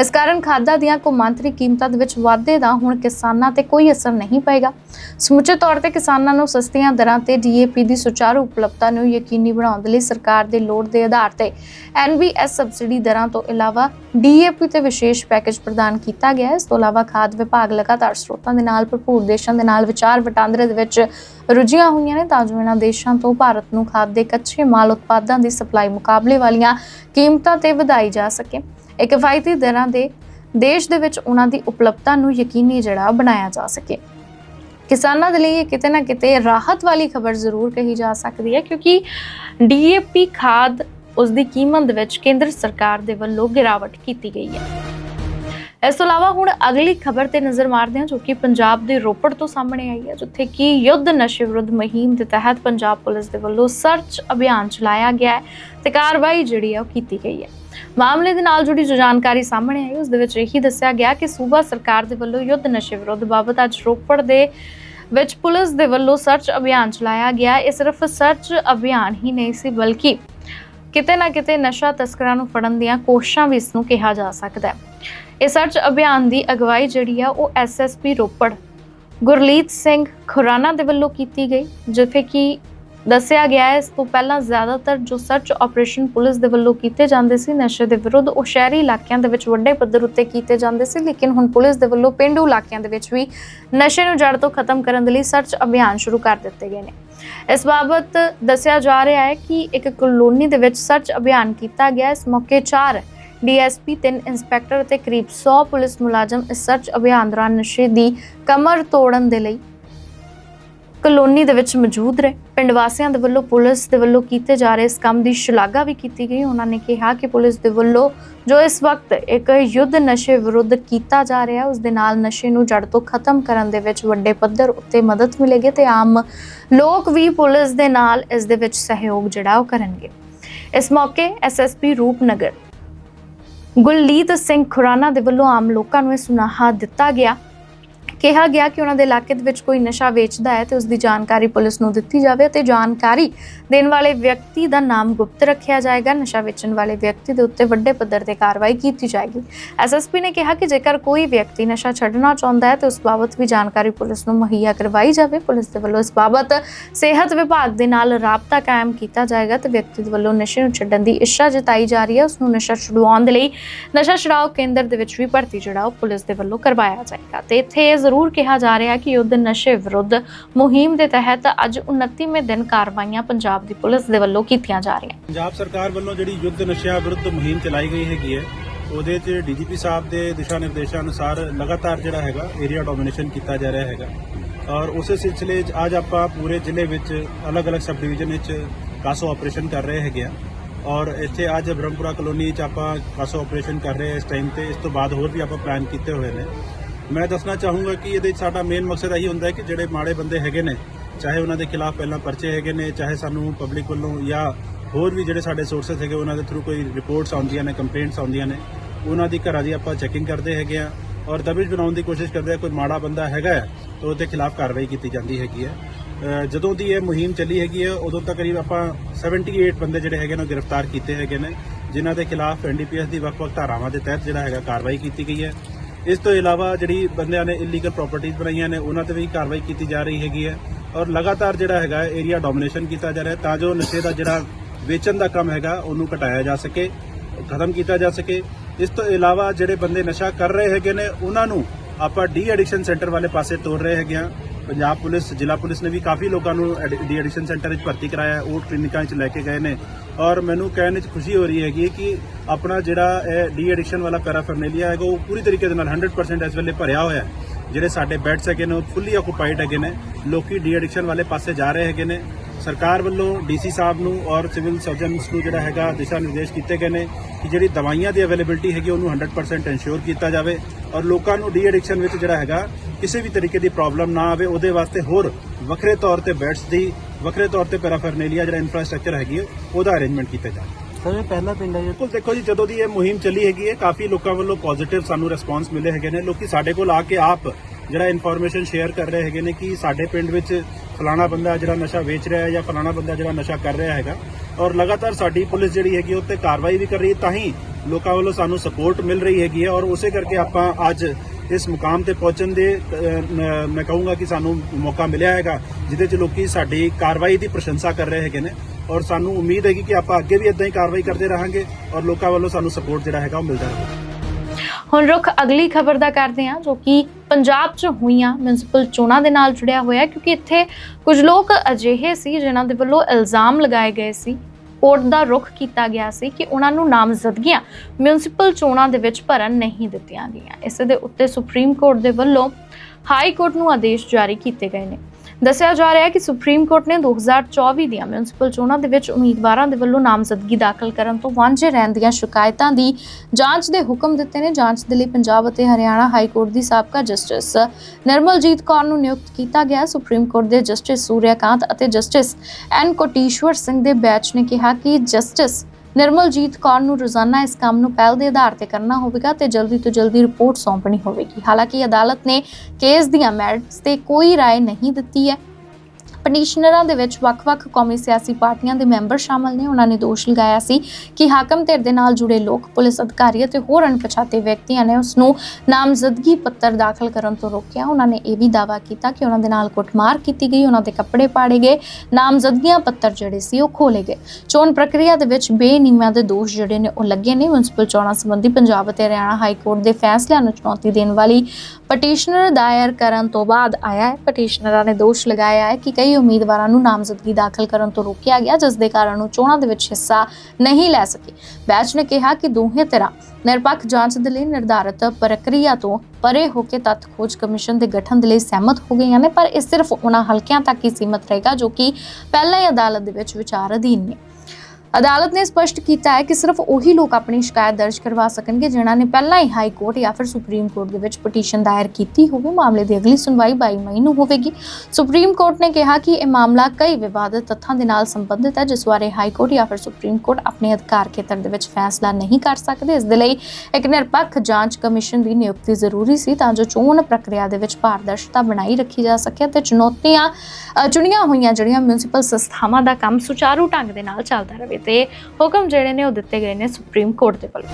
Speaker 1: ਇਸ ਕਾਰਨ ਖਾਦਾਂ ਦੀਆਂ ਕੌਮਾਂਤਰੀ ਕੀਮਤਾਂ ਦੇ ਵਿੱਚ ਵਾਧੇ ਦਾ ਹੁਣ ਕਿਸਾਨਾਂ ਤੇ ਕੋਈ ਅਸਰ ਨਹੀਂ ਪਏਗਾ। ਸਮੁੱਚੇ ਤੌਰ ਤੇ ਕਿਸਾਨਾਂ ਨੂੰ ਸਸਤੀਆਂ ਦਰਾਂ ਤੇ ਡੀਏਪੀ ਦੀ ਸੁਚਾਰੂ ਉਪਲਬਧਤਾ ਨੂੰ ਯਕੀਨੀ ਬਣਾਉਣ ਦੇ ਲਈ ਸਰਕਾਰ ਦੇ ਲੋੜ ਦੇ ਆਧਾਰ ਤੇ ਐਨਬੀਐਸ ਸਬਸਿਡੀ ਦਰਾਂ ਤੋਂ ਇਲਾਵਾ ਡੀਏਪੀ ਤੇ ਵਿਸ਼ੇਸ਼ ਪੈਕੇਜ ਪ੍ਰਦਾਨ ਕੀਤਾ ਗਿਆ ਹੈ। ਇਸ ਤੋਂ ਇਲਾਵਾ ਖਾਦ ਵਿਭਾਗ ਲਗਾਤਾਰ ਸਰੋਤਾਂ ਦੇ ਨਾਲ, ਭਰਪੂਰ ਦੇਸ਼ਾਂ ਦੇ ਨਾਲ, ਵਿਚਾਰ ਵਟਾਂਦਰੇ ਦੇ ਵਿੱਚ ਰੁੱਝੀਆਂ ਹੋਈਆਂ ਨੇ, ਤਾਂ ਜੋ ਇਹਨਾਂ ਦੇਸ਼ਾਂ ਤੋਂ ਭਾਰਤ ਨੂੰ ਖਾਦ ਦੇ ਕੱਚੇ ਮਾਲ ਉਤਪਾਦਾਂ ਦੀ ਸਪਲਾਈ ਮੁਕਾਬਲੇ ਵਾਲੀਆਂ ਕੀਮਤਾਂ ਤੇ ਵਧਾਈ ਜਾ ਸਕੇ। ਇੱਕ ਕਿਫਾਇਤੀ ਦਰਾਂ ਦੇ ਦੇਸ਼ ਦੇ ਵਿੱਚ ਉਹਨਾਂ ਦੀ ਉਪਲਬਧਤਾ ਨੂੰ ਯਕੀਨੀ ਜਿਹੜਾ ਬਣਾਇਆ ਜਾ ਸਕੇ। ਕਿਸਾਨਾਂ ਦੇ ਲਈ ਇਹ ਕਿਤੇ ਨਾ ਕਿਤੇ ਰਾਹਤ ਵਾਲੀ ਖਬਰ ਜ਼ਰੂਰ ਕਹੀ ਜਾ ਸਕਦੀ ਹੈ ਕਿਉਂਕਿ ਡੀਏਪੀ ਖਾਦ ਉਸ ਦੀ ਕੀਮਤ ਦੇ ਵਿੱਚ ਕੇਂਦਰ ਸਰਕਾਰ ਦੇ ਵੱਲੋਂ ਗਿਰਾਵਟ ਕੀਤੀ ਗਈ ਹੈ। ਇਸ ਤੋਂ ਇਲਾਵਾ ਹੁਣ ਅਗਲੀ ਖਬਰ ਤੇ ਨਜ਼ਰ ਮਾਰਦੇ ਹਾਂ ਜੋ ਕਿ ਪੰਜਾਬ ਦੇ ਰੋਪੜ ਤੋਂ ਸਾਹਮਣੇ ਆਈ ਹੈ, ਜਿੱਥੇ ਕਿ ਯੁੱਧ ਨਸ਼ੇ ਵਿਰੁੱਧ ਮੁਹਿੰਮ ਦੇ ਤਹਿਤ ਪੰਜਾਬ ਪੁਲਿਸ ਦੇ ਵੱਲੋਂ ਸਰਚ ਅਭਿਆਨ ਚਲਾਇਆ ਗਿਆ ਹੈ ਤੇ ਕਾਰਵਾਈ ਜਿਹੜੀ ਹੈ ਉਹ ਕੀਤੀ ਗਈ ਹੈ। ਮਾਮਲੇ ਦੇ ਨਾਲ ਜੁੜੀ ਜੋ ਜਾਣਕਾਰੀ ਸਾਹਮਣੇ ਆਈ, ਉਸ ਦੇ ਵਿੱਚ ਇਹੀ ਦੱਸਿਆ ਗਿਆ ਕਿ ਸੂਬਾ ਸਰਕਾਰ ਦੇ ਵੱਲੋਂ ਯੁੱਧ ਨਸ਼ੇ ਵਿਰੁੱਧ ਬਾਬਤ ਅੱਜ ਰੋਪੜ ਦੇ ਵਿੱਚ ਪੁਲਿਸ ਦੇ ਵੱਲੋਂ ਸਰਚ ਅਭਿਆਨ ਚਲਾਇਆ ਗਿਆ। ਇਹ ਸਿਰਫ ਸਰਚ ਅਭਿਆਨ ਹੀ ਨਹੀਂ ਸੀ, ਬਲਕਿ ਕਿਤੇ ਨਾ ਕਿਤੇ ਨਸ਼ਾ ਤਸਕਰਾਂ ਨੂੰ ਫੜਨ ਦੀਆਂ ਕੋਸ਼ਿਸ਼ਾਂ ਵੀ ਇਸ ਨੂੰ ਕਿਹਾ ਜਾ ਸਕਦਾ ਹੈ। ਇਹ ਸਰਚ ਅਭਿਆਨ ਦੀ ਅਗਵਾਈ ਜਿਹੜੀ ਆ, ਉਹ ਐਸਐਸਪੀ ਰੋਪੜ ਗੁਰਲੀਤ ਸਿੰਘ ਖੁਰਾਨਾ ਦੇ ਵੱਲੋਂ ਕੀਤੀ ਗਈ, ਜਿੱਥੇ ਕਿ ਦੱਸਿਆ ਗਿਆ ਹੈ, ਇਸ ਤੋਂ ਪਹਿਲਾਂ ਜ਼ਿਆਦਾਤਰ ਜੋ ਸਰਚ ਆਪਰੇਸ਼ਨ ਪੁਲਿਸ ਦੇ ਵੱਲੋਂ ਕੀਤੇ ਜਾਂਦੇ ਸੀ, ਨਸ਼ੇ ਦੇ ਵਿਰੁੱਧ ਉਹ ਸ਼ਹਿਰੀ ਇਲਾਕਿਆਂ ਦੇ ਵਿੱਚ ਵੱਡੇ ਪੱਧਰ ਉੱਤੇ ਕੀਤੇ ਜਾਂਦੇ ਸੀ, ਲੇਕਿਨ ਹੁਣ ਪੁਲਿਸ ਦੇ ਵੱਲੋਂ ਪਿੰਡੂ ਇਲਾਕਿਆਂ ਦੇ ਵਿੱਚ ਵੀ ਨਸ਼ੇ ਨੂੰ ਜੜ ਤੋਂ ਖਤਮ ਕਰਨ ਦੇ ਲਈ ਸਰਚ ਅਭਿਆਨ ਸ਼ੁਰੂ ਕਰ ਦਿੱਤੇ ਗਏ ਨੇ। ਇਸ ਬਾਬਤ ਦੱਸਿਆ ਜਾ ਰਿਹਾ ਹੈ ਕਿ ਇੱਕ ਕਲੋਨੀ ਦੇ ਵਿੱਚ ਸਰਚ ਅਭਿਆਨ ਕੀਤਾ ਗਿਆ ਇਸ ਮੌਕੇ 4 ਡੀਐਸਪੀ ਤਿੰਨ ਇੰਸਪੈਕਟਰ ਅਤੇ ਕਰੀਬ 100 ਪੁਲਿਸ ਮੁਲਾਜ਼ਮ ਇਸ ਸਰਚ ਅਭਿਆਨ ਦੌਰਾਨ ਨਸ਼ੇ ਦੀ ਕਮਰ ਤੋੜਨ ਦੇ ਲਈ ਕਲੋਨੀ ਦੇ ਵਿੱਚ ਮੌਜੂਦ ਰਹੇ। ਪਿੰਡ ਵਾਸੀਆਂ ਦੇ ਵੱਲੋਂ ਪੁਲਿਸ ਦੇ ਵੱਲੋਂ ਕੀਤੇ ਜਾ ਰਹੇ ਇਸ ਕੰਮ ਦੀ ਸ਼ਲਾਘਾ ਵੀ ਕੀਤੀ ਗਈ। ਉਹਨਾਂ ਨੇ ਕਿਹਾ ਕਿ ਪੁਲਿਸ ਦੇ ਵੱਲੋਂ ਜੋ ਇਸ ਵਕਤ ਇੱਕ ਯੁੱਧ ਨਸ਼ੇ ਵਿਰੁੱਧ ਕੀਤਾ ਜਾ ਰਿਹਾ ਹੈ ਉਸ ਦੇ ਨਾਲ ਨਸ਼ੇ ਨੂੰ ਜੜ ਤੋਂ ਖਤਮ ਕਰਨ ਦੇ ਵਿੱਚ ਵੱਡੇ ਪੱਧਰ ਉੱਤੇ ਮਦਦ ਮਿਲੇਗੀ ਤੇ ਆਮ ਲੋਕ ਵੀ ਪੁਲਿਸ ਦੇ ਨਾਲ ਇਸ ਦੇ ਵਿੱਚ ਸਹਿਯੋਗ ਜਿਹੜਾ ਉਹ ਕਰਨਗੇ। ਇਸ ਮੌਕੇ ਐਸਐਸਪੀ ਰੂਪਨਗਰ ਗੁਲਲੀਤ ਸਿੰਘ ਖੁਰਾਨਾ ਦੇ ਵੱਲੋਂ ਆਮ ਲੋਕਾਂ ਨੂੰ ਇਹ ਸੁਨਾਹਾ ਦਿੱਤਾ ਗਿਆ। ਕਿਹਾ ਗਿਆ ਕਿ ਉਹਨਾਂ ਦੇ ਇਲਾਕੇ ਦੇ ਵਿੱਚ ਕੋਈ ਨਸ਼ਾ ਵੇਚਦਾ ਹੈ ਤੇ ਉਸ ਦੀ ਜਾਣਕਾਰੀ ਪੁਲਿਸ ਨੂੰ ਦਿੱਤੀ ਜਾਵੇ ਤੇ ਜਾਣਕਾਰੀ ਦੇਣ ਵਾਲੇ ਵਿਅਕਤੀ ਦਾ ਨਾਮ ਗੁਪਤ ਰੱਖਿਆ ਜਾਏਗਾ। ਨਸ਼ਾ ਵੇਚਣ ਵਾਲੇ ਵਿਅਕਤੀ ਦੇ ਉੱਤੇ ਵੱਡੇ ਪੱਧਰ ਤੇ ਕਾਰਵਾਈ ਕੀਤੀ ਜਾਏਗੀ। ਐਸਐਸਪੀ ਨੇ ਕਿਹਾ ਕਿ ਜੇਕਰ ਕੋਈ ਵਿਅਕਤੀ ਨਸ਼ਾ ਛੱਡਣਾ ਚਾਹੁੰਦਾ ਹੈ ਤੇ ਉਸ ਬਾਬਤ ਵੀ ਜਾਣਕਾਰੀ ਪੁਲਿਸ ਨੂੰ ਮੁਹੱਈਆ ਕਰਵਾਈ ਜਾਵੇ। ਪੁਲਿਸ ਦੇ ਵੱਲੋਂ ਇਸ ਬਾਬਤ ਸਿਹਤ ਵਿਭਾਗ ਦੇ ਨਾਲ ਰਾਬਤਾ ਕਾਇਮ ਕੀਤਾ ਜਾਏਗਾ ਤੇ ਵਿਅਕਤੀ ਦੇ ਵੱਲੋਂ ਨਸ਼ੇ ਨੂੰ ਛੱਡਣ ਦੀ ਇੱਛਾ ਜਤਾਈ ਜਾ ਰਹੀ ਹੈ। ਉਸ ਨੂੰ ਨਸ਼ਾ ਛੁਡਵਾਉਣ ਦੇ ਲਈ ਨਸ਼ਾ ਛੁਡਾਓ ਕੇਂਦਰ ਦੇ ਵਿੱਚ ਵੀ ਭਰਤੀ ਜਿਹੜਾ ਉਹ ਪੁਲਿਸ ਦੇ ਵੱਲੋਂ ਕਰਵਾਇਆ ਜਾਏਗਾ। ਤੇ ਇੱਥੇ ਇਹ ਜ਼ਰੂਰ ਕਿਹਾ ਜਾ ਰਿਹਾ ਕਿ ਯੁੱਧ ਨਸ਼ੇ ਵਿਰੁੱਧ ਮੁਹਿੰਮ ਦੇ ਤਹਿਤ ਅੱਜ 29ਵੇਂ ਦਿਨ ਕਾਰਵਾਈਆਂ ਪੰਜਾਬ ਦੀ ਪੁਲਿਸ ਦੇ ਵੱਲੋਂ ਕੀਤੀਆਂ ਜਾ ਰਹੀਆਂ
Speaker 2: ਪੰਜਾਬ ਸਰਕਾਰ ਵੱਲੋਂ ਜਿਹੜੀ ਯੁੱਧ ਨਸ਼ਿਆਂ ਵਿਰੁੱਧ ਮੁਹਿੰਮ ਚਲਾਈ ਗਈ ਹੈਗੀ ਹੈ, ਉਹਦੇ 'ਚ ਡੀਜੀਪੀ ਸਾਹਿਬ ਦੇ ਦਿਸ਼ਾ ਨਿਰਦੇਸ਼ਾਂ ਅਨੁਸਾਰ ਲਗਾਤਾਰ ਜਿਹੜਾ ਹੈਗਾ ਏਰੀਆ ਡੋਮੀਨੇਸ਼ਨ ਕੀਤਾ ਜਾ ਰਿਹਾ ਹੈਗਾ। ਔਰ ਉਸੇ ਸਿਲਸਿਲੇ 'ਚ ਅੱਜ ਆਪਾਂ ਪੂਰੇ ਜ਼ਿਲ੍ਹੇ ਵਿੱਚ ਅਲੱਗ-ਅਲੱਗ ਸਬ ਡਿਵੀਜ਼ਨ ਵਿੱਚ ਕਾਸੋ ਆਪਰੇਸ਼ਨ ਕਰ ਰਹੇ ਹੈਗੇ ਆ। ਔਰ ਇੱਥੇ ਅੱਜ ਬ੍ਰਹਮਪੁਰਾ ਕਲੋਨੀ 'ਚ ਆਪਾਂ ਕਾਸੋ ਆਪਰੇਸ਼ਨ ਕਰ ਰਹੇ ਹਾਂ ਇਸ ਟਾਈਮ ਤੇ, ਇਸ ਤੋਂ ਬਾਅਦ ਹੋਰ ਵੀ ਆਪਾਂ ਪਲਾਨ ਕੀਤੇ ਹੋਏ ਨੇ। ਮੈਂ ਦੱਸਣਾ ਚਾਹੂੰਗਾ ਕਿ ਇਹਦੇ 'ਚ ਸਾਡਾ ਮੇਨ ਮਕਸਦ ਇਹੀ ਹੁੰਦਾ ਹੈ ਕਿ ਜਿਹੜੇ ਮਾੜੇ ਬੰਦੇ ਹੈਗੇ ਨੇ, ਚਾਹੇ ਉਹਨਾਂ ਦੇ ਖਿਲਾਫ ਪਹਿਲਾਂ ਪਰਚੇ ਹੈਗੇ ਨੇ, ਚਾਹੇ ਸਾਨੂੰ ਪਬਲਿਕ ਵੱਲੋਂ ਜਾਂ ਹੋਰ ਵੀ ਜਿਹੜੇ ਸਾਡੇ ਸੋਰਸਸ ਹੈਗੇ, ਉਹਨਾਂ ਦੇ ਥਰੂ ਕੋਈ ਰਿਪੋਰਟਸ ਆਉਂਦੀਆਂ ਨੇ ਕੰਪਲੇਂਟਸ ਆਉਂਦੀਆਂ ਨੇ, ਉਹਨਾਂ ਦੀ ਘਰਾਂ ਦੀ ਆਪਾਂ ਚੈਕਿੰਗ ਕਰਦੇ ਹੈਗੇ ਆ ਔਰ ਦਬਿਸ਼ ਬਣਾਉਣ ਦੀ ਕੋਸ਼ਿਸ਼ ਕਰਦੇ ਆ ਕੋਈ ਮਾੜਾ ਬੰਦਾ ਹੈਗਾ ਹੈ, ਤਾਂ ਉਹਦੇ ਖਿਲਾਫ ਕਾਰਵਾਈ ਕੀਤੀ ਜਾਂਦੀ ਹੈਗੀ ਹੈ। ਜਦੋਂ ਦੀ ਇਹ ਮੁਹਿੰਮ ਚੱਲੀ ਹੈਗੀ ਹੈ, ਉਦੋਂ ਤੱਕ ਕਰੀਬ ਆਪਾਂ 78 ਬੰਦੇ ਜਿਹੜੇ ਹੈਗੇ ਨੇ ਉਹ ਗ੍ਰਿਫਤਾਰ ਕੀਤੇ ਹੈਗੇ ਨੇ, ਜਿਨ੍ਹਾਂ ਦੇ ਖਿਲਾਫ ਐਨਡੀਪੀਐਸ ਦੀ ਵੱਖ-ਵੱਖ ਧਾਰਾਵਾਂ ਦੇ ਤਹਿਤ ਜਿਹੜਾ ਹੈਗਾ ਕਾਰਵਾਈ ਕੀਤੀ ਗਈ ਹੈ। ਇਸ ਤੋਂ ਇਲਾਵਾ ਜਿਹੜੀ ਬੰਦਿਆਂ ਨੇ ਇਲੀਗਲ ਪ੍ਰਾਪਰਟੀਆਂ ਬਣਾਈਆਂ ਨੇ, ਉਹਨਾਂ ਤੇ ਵੀ ਕਾਰਵਾਈ ਕੀਤੀ ਜਾ ਰਹੀ ਹੈਗੀ ਹੈ। ਔਰ ਲਗਾਤਾਰ ਜਿਹੜਾ ਹੈਗਾ ਏਰੀਆ ਡੋਮੀਨੇਸ਼ਨ ਕੀਤਾ ਜਾ ਰਿਹਾ ਤਾਂ ਜੋ ਨਸ਼ੇ ਦਾ ਜਿਹੜਾ ਵੇਚਣ ਦਾ ਕੰਮ ਹੈਗਾ, ਉਹਨੂੰ ਘਟਾਇਆ ਜਾ ਸਕੇ, ਖਤਮ ਕੀਤਾ ਜਾ ਸਕੇ। ਇਸ ਤੋਂ ਇਲਾਵਾ ਜਿਹੜੇ ਬੰਦੇ ਨਸ਼ਾ ਕਰ ਰਹੇ ਹੈਗੇ ਨੇ, ਉਹਨਾਂ ਨੂੰ ਆਪਾਂ ਡੀ ਐਡਿਕਸ਼ਨ ਸੈਂਟਰ ਵਾਲੇ ਪਾਸੇ ਤੋਰ ਰਹੇ ਹੈਗੇ ਆ ਪੰਜਾਬ ਪੁਲਿਸ, ਜ਼ਿਲ੍ਹਾ ਪੁਲਿਸ ਨੇ ਵੀ ਕਾਫੀ ਲੋਕਾਂ ਨੂੰ ਡੀ ਐਡਿਕਸ਼ਨ ਸੈਂਟਰ ਵਿੱਚ ਭਰਤੀ ਕਰਾਇਆ ਉਹ ਕਲੀਨਿਕਾਂ ਵਿੱਚ ਲੈ ਕੇ ਗਏ ਨੇ। ਔਰ ਮੈਨੂੰ ਕਹਿਣ ਵਿੱਚ ਖੁਸ਼ੀ ਹੋ ਰਹੀ ਹੈਗੀ ਕਿ ਆਪਣਾ ਜਿਹੜਾ ਇਹ ਡੀ ਐਡਿਕਸ਼ਨ ਵਾਲਾ ਪੈਰਾਫਰਨੇਲੀਆ ਹੈਗਾ, ਉਹ ਪੂਰੀ ਤਰੀਕੇ ਦੇ ਨਾਲ 100% ਇਸ ਵੇਲੇ ਭਰਿਆ ਹੋਇਆ ਹੈ। ਜਿਹੜੇ ਸਾਡੇ ਬੈਡਸ ਹੈਗੇ ਨੇ, ਉਹ ਫੁੱਲੀ ਆਕੂਪਾਈਡ ਹੈਗੇ ਨੇ। ਲੋਕੀ ਡੀ ਐਡਿਕਸ਼ਨ ਵਾਲੇ ਪਾਸੇ ਜਾ ਰਹੇ ਹੈਗੇ ਨੇ। ਸਰਕਾਰ ਵੱਲੋਂ ਡੀਸੀ ਸਾਹਿਬ ਨੂੰ ਔਰ ਸਿਵਲ ਸਰਜਨਸ ਨੂੰ ਜਿਹੜਾ ਹੈਗਾ ਦਿਸ਼ਾ ਨਿਰਦੇਸ਼ ਕੀਤੇ ਗਏ ਨੇ ਕਿ ਜਿਹੜੀ ਦਵਾਈਆਂ ਦੀ ਅਵੇਲੇਬਿਲਟੀ ਹੈਗੀ ਉਹਨੂੰ 100% ਇਨਸ਼ੋਰ ਕੀਤਾ ਜਾਵੇ ਔਰ ਲੋਕਾਂ ਨੂੰ ਡੀ ਐਡਿਕਸ਼ਨ ਵਿੱਚ ਜਿਹੜਾ ਹੈਗਾ ਕਿਸੇ ਵੀ ਤਰੀਕੇ ਦੀ ਪ੍ਰੋਬਲਮ ਨਾ ਆਵੇ ਉਹਦੇ ਵਾਸਤੇ ਹੋਰ ਵੱਖਰੇ ਤੌਰ ਤੇ ਬੈੱਡਸ ਦੀ ਵੱਖਰੇ ਤੌਰ ਤੇ ਪੈਰਾਫਰਨੇਲੀਆ ਜਿਹੜਾ ਇਨਫਰਾਸਟ੍ਰਕਚਰ ਹੈਗੀ ਉਹਦਾ ਅਰੇਂਜਮੈਂਟ ਕੀਤਾ ਜਾਵੇ।
Speaker 3: ਸਰ ਇਹ ਪਹਿਲਾ ਪਿੰਡ ਹੈ
Speaker 2: ਬਿਲਕੁਲ ਦੇਖੋ ਜੀ ਜਦੋਂ ਦੀ ਇਹ ਮੁਹਿੰਮ ਚੱਲੀ ਹੈਗੀ ਹੈ ਕਾਫੀ ਲੋਕਾਂ ਵੱਲੋਂ ਪੋਜ਼ਿਟਿਵ ਸਾਨੂੰ ਰਿਸਪਾਂਸ ਮਿਲੇ ਹੈਗੇ ਨੇ। ਲੋਕੀ ਸਾਡੇ ਕੋਲ ਆ ਕੇ ਆਪ ਜਿਹੜਾ ਇਨਫੋਰਮੇਸ਼ਨ ਸ਼ੇਅਰ ਕਰ ਰਹੇ ਹੈਗੇ ਨੇ ਕਿ ਸਾਡੇ ਪਿੰਡ ਵਿੱਚ ਫਲਾਣਾ ਬੰਦਾ ਜਿਹੜਾ ਨਸ਼ਾ ਵੇਚ ਰਿਹਾ ਹੈ ਜਾਂ ਫਲਾਣਾ ਬੰਦਾ ਜਿਹੜਾ ਨਸ਼ਾ ਕਰ ਰਿਹਾ ਹੈਗਾ ਔਰ ਲਗਾਤਾਰ ਸਾਡੀ ਪੁਲਿਸ ਜਿਹੜੀ ਹੈਗੀ ਉਹ ਤੇ ਕਾਰਵਾਈ ਵੀ ਕਰ ਰਹੀ ਹੈ, ਤਾਂ ਹੀ ਲੋਕਾਂ ਵੱਲੋਂ ਸਾਨੂੰ ਸਪੋਰਟ ਮਿਲ ਰਹੀ ਹੈਗੀ ਹੈ ਔਰ ਉਸੇ ਕਰਕੇ ਆਪਾਂ ਅੱਜ ਇਸ ਮੁਕਾਮ ਤੇ ਪਹੁੰਚਣ ਦੇ ਮੈਂ ਕਹੂੰਗਾ ਕਿ ਸਾਨੂੰ ਮੌਕਾ ਮਿਲਿਆ ਹੈਗਾ, ਜਿਹਦੇ 'ਚ ਲੋਕੀ ਸਾਡੀ ਕਾਰਵਾਈ ਦੀ ਪ੍ਰਸ਼ੰਸਾ ਕਰ ਰਹੇ ਹੈਗੇ ਨੇ ਔਰ ਸਾਨੂੰ ਉਮੀਦ ਹੈਗੀ ਕਿ ਆਪਾਂ ਅੱਗੇ ਵੀ ਇਦਾਂ ਹੀ ਕਾਰਵਾਈ ਕਰਦੇ ਰਹਾਂਗੇ ਔਰ ਲੋਕਾਂ ਵੱਲੋਂ ਸਾਨੂੰ ਸਪੋਰਟ ਜਿਹੜਾ ਹੈਗਾ ਉਹ ਮਿਲਦਾ ਰਹੇਗਾ
Speaker 1: ਹੁਣ ਰੁਖ ਅਗਲੀ ਖਬਰ ਦਾ ਕਰਦੇ ਹਾਂ, ਜੋ ਕਿ ਪੰਜਾਬ 'ਚ ਹੋਈਆਂ ਮਿਊਨਿਸਪਲ ਚੋਣਾਂ ਦੇ ਨਾਲ ਜੁੜਿਆ ਹੋਇਆ, ਕਿਉਂਕਿ ਇੱਥੇ ਕੁਝ ਲੋਕ ਅਜਿਹੇ ਸੀ ਜਿਨ੍ਹਾਂ ਦੇ ਵੱਲੋਂ ਇਲਜ਼ਾਮ ਲਗਾਏ ਗਏ ਸੀ, ਕੋਰਟ ਦਾ ਰੁਖ ਕੀਤਾ ਗਿਆ ਸੀ ਕਿ ਉਹਨਾਂ ਨੂੰ ਨਾਮਜ਼ਦਗੀਆਂ ਮਿਊਨਿਸਪਲ ਚੋਣਾਂ ਦੇ ਵਿੱਚ ਭਰਨ ਨਹੀਂ ਦਿੱਤੀਆਂ ਗਈਆਂ। ਇਸ ਦੇ ਉੱਤੇ ਸੁਪਰੀਮ ਕੋਰਟ ਦੇ ਵੱਲੋਂ ਹਾਈ ਕੋਰਟ ਨੂੰ ਆਦੇਸ਼ ਜਾਰੀ ਕੀਤੇ ਗਏ ਨੇ। ਦੱਸਿਆ ਜਾ ਰਿਹਾ ਹੈ ਕਿ ਸੁਪਰੀਮ ਕੋਰਟ ਨੇ 2024 ਦੀਆਂ ਮਿਊਨਿਸਪਲ ਚੋਣਾਂ ਦੇ ਵਿੱਚ ਉਮੀਦਵਾਰਾਂ ਦੇ ਵੱਲੋਂ ਨਾਮਜ਼ਦਗੀ ਦਾਖਲ ਕਰਨ ਤੋਂ ਵਾਂਝੇ ਰਹਿਣ ਦੀਆਂ ਸ਼ਿਕਾਇਤਾਂ ਦੀ ਜਾਂਚ ਦੇ ਹੁਕਮ ਦਿੱਤੇ ਨੇ। ਜਾਂਚ ਦੇ ਲਈ ਪੰਜਾਬ ਅਤੇ ਹਰਿਆਣਾ ਹਾਈ ਕੋਰਟ ਦੀ ਸਾਬਕਾ ਜਸਟਿਸ ਨਿਰਮਲਜੀਤ ਕੌਰ ਨੂੰ ਨਿਯੁਕਤ ਕੀਤਾ ਗਿਆ। ਸੁਪਰੀਮ ਕੋਰਟ ਦੇ ਜਸਟਿਸ ਸੂਰਿਆਕਾਂਤ ਅਤੇ ਜਸਟਿਸ ਐਨ ਕੋਟੀਸ਼ਵਰ ਸਿੰਘ ਦੇ ਬੈਚ ਨੇ ਕਿਹਾ ਕਿ ਜਸਟਿਸ ਨਿਰਮਲਜੀਤ ਕੌਰ ਨੂੰ ਰੋਜ਼ਾਨਾ ਇਸ ਕੰਮ ਨੂੰ ਪਹਿਲ ਦੇ ਆਧਾਰ ਤੇ ਕਰਨਾ ਹੋਵੇਗਾ ਤੇ ਜਲਦੀ ਤੋਂ ਜਲਦੀ ਰਿਪੋਰਟ ਸੌਂਪਣੀ ਹੋਵੇਗੀ ਹਾਲਾਂਕਿ ਅਦਾਲਤ ਨੇ ਕੇਸ ਦੀਆਂ ਮੈਰਿਟਸ ਤੇ ਕੋਈ رائے ਨਹੀਂ ਦਿੱਤੀ ਹੈ ਪਟੀਸ਼ਨਰਾਂ ਦੇ ਵਿੱਚ ਵੱਖ-ਵੱਖ ਕੌਮੀ ਸਿਆਸੀ ਪਾਰਟੀਆਂ ਦੇ ਮੈਂਬਰ ਸ਼ਾਮਲ ਨੇ। ਉਹਨਾਂ ਨੇ ਦੋਸ਼ ਲਗਾਇਆ ਸੀ ਕਿ ਹਾਕਮ ਧਿਰ ਦੇ ਨਾਲ ਜੁੜੇ ਲੋਕ, ਪੁਲਿਸ ਅਧਿਕਾਰੀ ਅਤੇ ਹੋਰ ਅਣਪਛਾਤੇ ਵਿਅਕਤੀਆਂ ਨੇ ਉਸ ਨੂੰ ਨਾਮਜ਼ਦਗੀ ਪੱਤਰ ਦਾਖਲ ਕਰਨ ਤੋਂ ਰੋਕਿਆ। ਉਹਨਾਂ ਨੇ ਇਹ ਵੀ ਦਾਅਵਾ ਕੀਤਾ ਕਿ ਉਹਨਾਂ ਦੇ ਨਾਲ ਕੁੱਟਮਾਰ ਕੀਤੀ ਗਈ, ਉਹਨਾਂ ਦੇ ਕੱਪੜੇ ਪਾੜੇ ਗਏ, ਨਾਮਜ਼ਦਗੀਆਂ ਪੱਤਰ ਜਿਹੜੇ ਸੀ ਉਹ ਖੋਲੇ ਗਏ। ਚੋਣ ਪ੍ਰਕਿਰਿਆ ਦੇ ਵਿੱਚ ਬੇਨਿਯਮਾਂ ਦੇ ਦੋਸ਼ ਜਿਹੜੇ ਨੇ ਉਹ ਲੱਗੇ ਨੇ। ਮਿਊਨਿਸਪਲ ਚੋਣਾਂ ਸੰਬੰਧੀ ਪੰਜਾਬ ਅਤੇ ਹਰਿਆਣਾ ਹਾਈ ਕੋਰਟ ਦੇ ਫੈਸਲਿਆਂ ਨੂੰ ਚੁਣੌਤੀ ਦੇਣ ਵਾਲੀ ਪਟੀਸ਼ਨਰ ਦਾਇਰ ਕਰਨ ਤੋਂ ਬਾਅਦ ਆਇਆ ਹੈ। ਪਟੀਸ਼ਨਰਾਂ ਨੇ ਦੋਸ਼ ਲਗਾਇਆ ਹੈ ਕਿ ਕਈ ਉਮੀਦਵਾਰਾਂ ਨੂੰ ਨਾਮਜ਼ਦਗੀ ਦਾਖਲ ਕਰਨ ਤੋਂ ਰੋਕਿਆ ਗਿਆ, ਜਿਸ ਦੇ ਕਾਰਨ ਉਹ ਚੋਣਾਂ ਦੇ ਵਿੱਚ ਹਿੱਸਾ ਨਹੀਂ ਲੈ ਸਕੇ। ਬੈਚ ਨੇ ਕਿਹਾ ਕਿ ਦੋਹੇ ਤਰ੍ਹਾਂ ਨਿਰਪੱਖ ਜਾਂਚ ਦੇ ਲਈ ਨਿਰਧਾਰਤ ਪ੍ਰਕਿਰਿਆ ਤੋਂ ਪਰੇ ਹੋ ਕੇ ਤੱਥ ਖੋਜ ਕਮਿਸ਼ਨ ਦੇ ਗਠਨ ਦੇ ਲਈ ਸਹਿਮਤ ਹੋ ਗਈਆਂ ਨੇ, ਪਰ ਇਹ ਸਿਰਫ ਉਹਨਾਂ ਹਲਕਿਆਂ ਤੱਕ ਹੀ ਸੀਮਤ ਰਹੇਗਾ, ਜੋ ਕਿ ਪਹਿਲਾਂ ਹੀ ਅਦਾਲਤ ਦੇ ਵਿੱਚ ਵਿਚਾਰ ਅਧੀਨ ਨੇ। ਅਦਾਲਤ ਨੇ ਸਪਸ਼ਟ ਕੀਤਾ ਹੈ ਕਿ ਸਿਰਫ ਉਹੀ ਲੋਕ ਆਪਣੀ ਸ਼ਿਕਾਇਤ ਦਰਜ ਕਰਵਾ ਸਕਣਗੇ ਜਿਨ੍ਹਾਂ ਨੇ ਪਹਿਲਾਂ ਹੀ ਹਾਈ ਕੋਰਟ ਜਾਂ ਫਿਰ ਸੁਪਰੀਮ ਕੋਰਟ ਦੇ ਵਿੱਚ ਪਟੀਸ਼ਨ ਦਾਇਰ ਕੀਤੀ ਹੋਵੇ। ਮਾਮਲੇ ਦੀ ਅਗਲੀ ਸੁਣਵਾਈ 22 ਮਈ ਨੂੰ ਹੋਵੇਗੀ। ਸੁਪਰੀਮ ਕੋਰਟ ਨੇ ਕਿਹਾ ਕਿ ਇਹ ਮਾਮਲਾ ਕਈ ਵਿਵਾਦਤ ਤੱਥਾਂ ਦੇ ਨਾਲ ਸੰਬੰਧਿਤ ਹੈ, ਜਿਸ ਬਾਰੇ ਹਾਈ ਕੋਰਟ ਜਾਂ ਫਿਰ ਸੁਪਰੀਮ ਕੋਰਟ ਆਪਣੇ ਅਧਿਕਾਰ ਖੇਤਰ ਦੇ ਵਿੱਚ ਫੈਸਲਾ ਨਹੀਂ ਕਰ ਸਕਦੇ। ਇਸ ਦੇ ਲਈ ਇੱਕ ਨਿਰਪੱਖ ਜਾਂਚ ਕਮਿਸ਼ਨ ਦੀ ਨਿਯੁਕਤੀ ਜ਼ਰੂਰੀ ਸੀ ਤਾਂ ਜੋ ਚੋਣ ਪ੍ਰਕਿਰਿਆ ਦੇ ਵਿੱਚ ਪਾਰਦਰਸ਼ਤਾ ਬਣਾਈ ਰੱਖੀ ਜਾ ਸਕੇ ਤੇ ਚੁਣੌਤੀਆਂ ਚੁਣੀਆਂ ਹੋਈਆਂ ਜਿਹੜੀਆਂ ਮਿਊਨਿਸਪਲ ਸੰਸਥਾਵਾਂ ਦਾ ਕੰਮ ਸੁਚਾਰੂ ਢੰਗ ਦੇ ਨਾਲ ਚੱਲਦਾ ਰਹੇ। ਤੇ ਹੁਕਮ ਜਿਹੜੇ ਨੇ ਉਹ ਦਿੱਤੇ ਗਏ ਨੇ ਸੁਪਰੀਮ ਕੋਰਟ ਦੇ ਵੱਲੋਂ।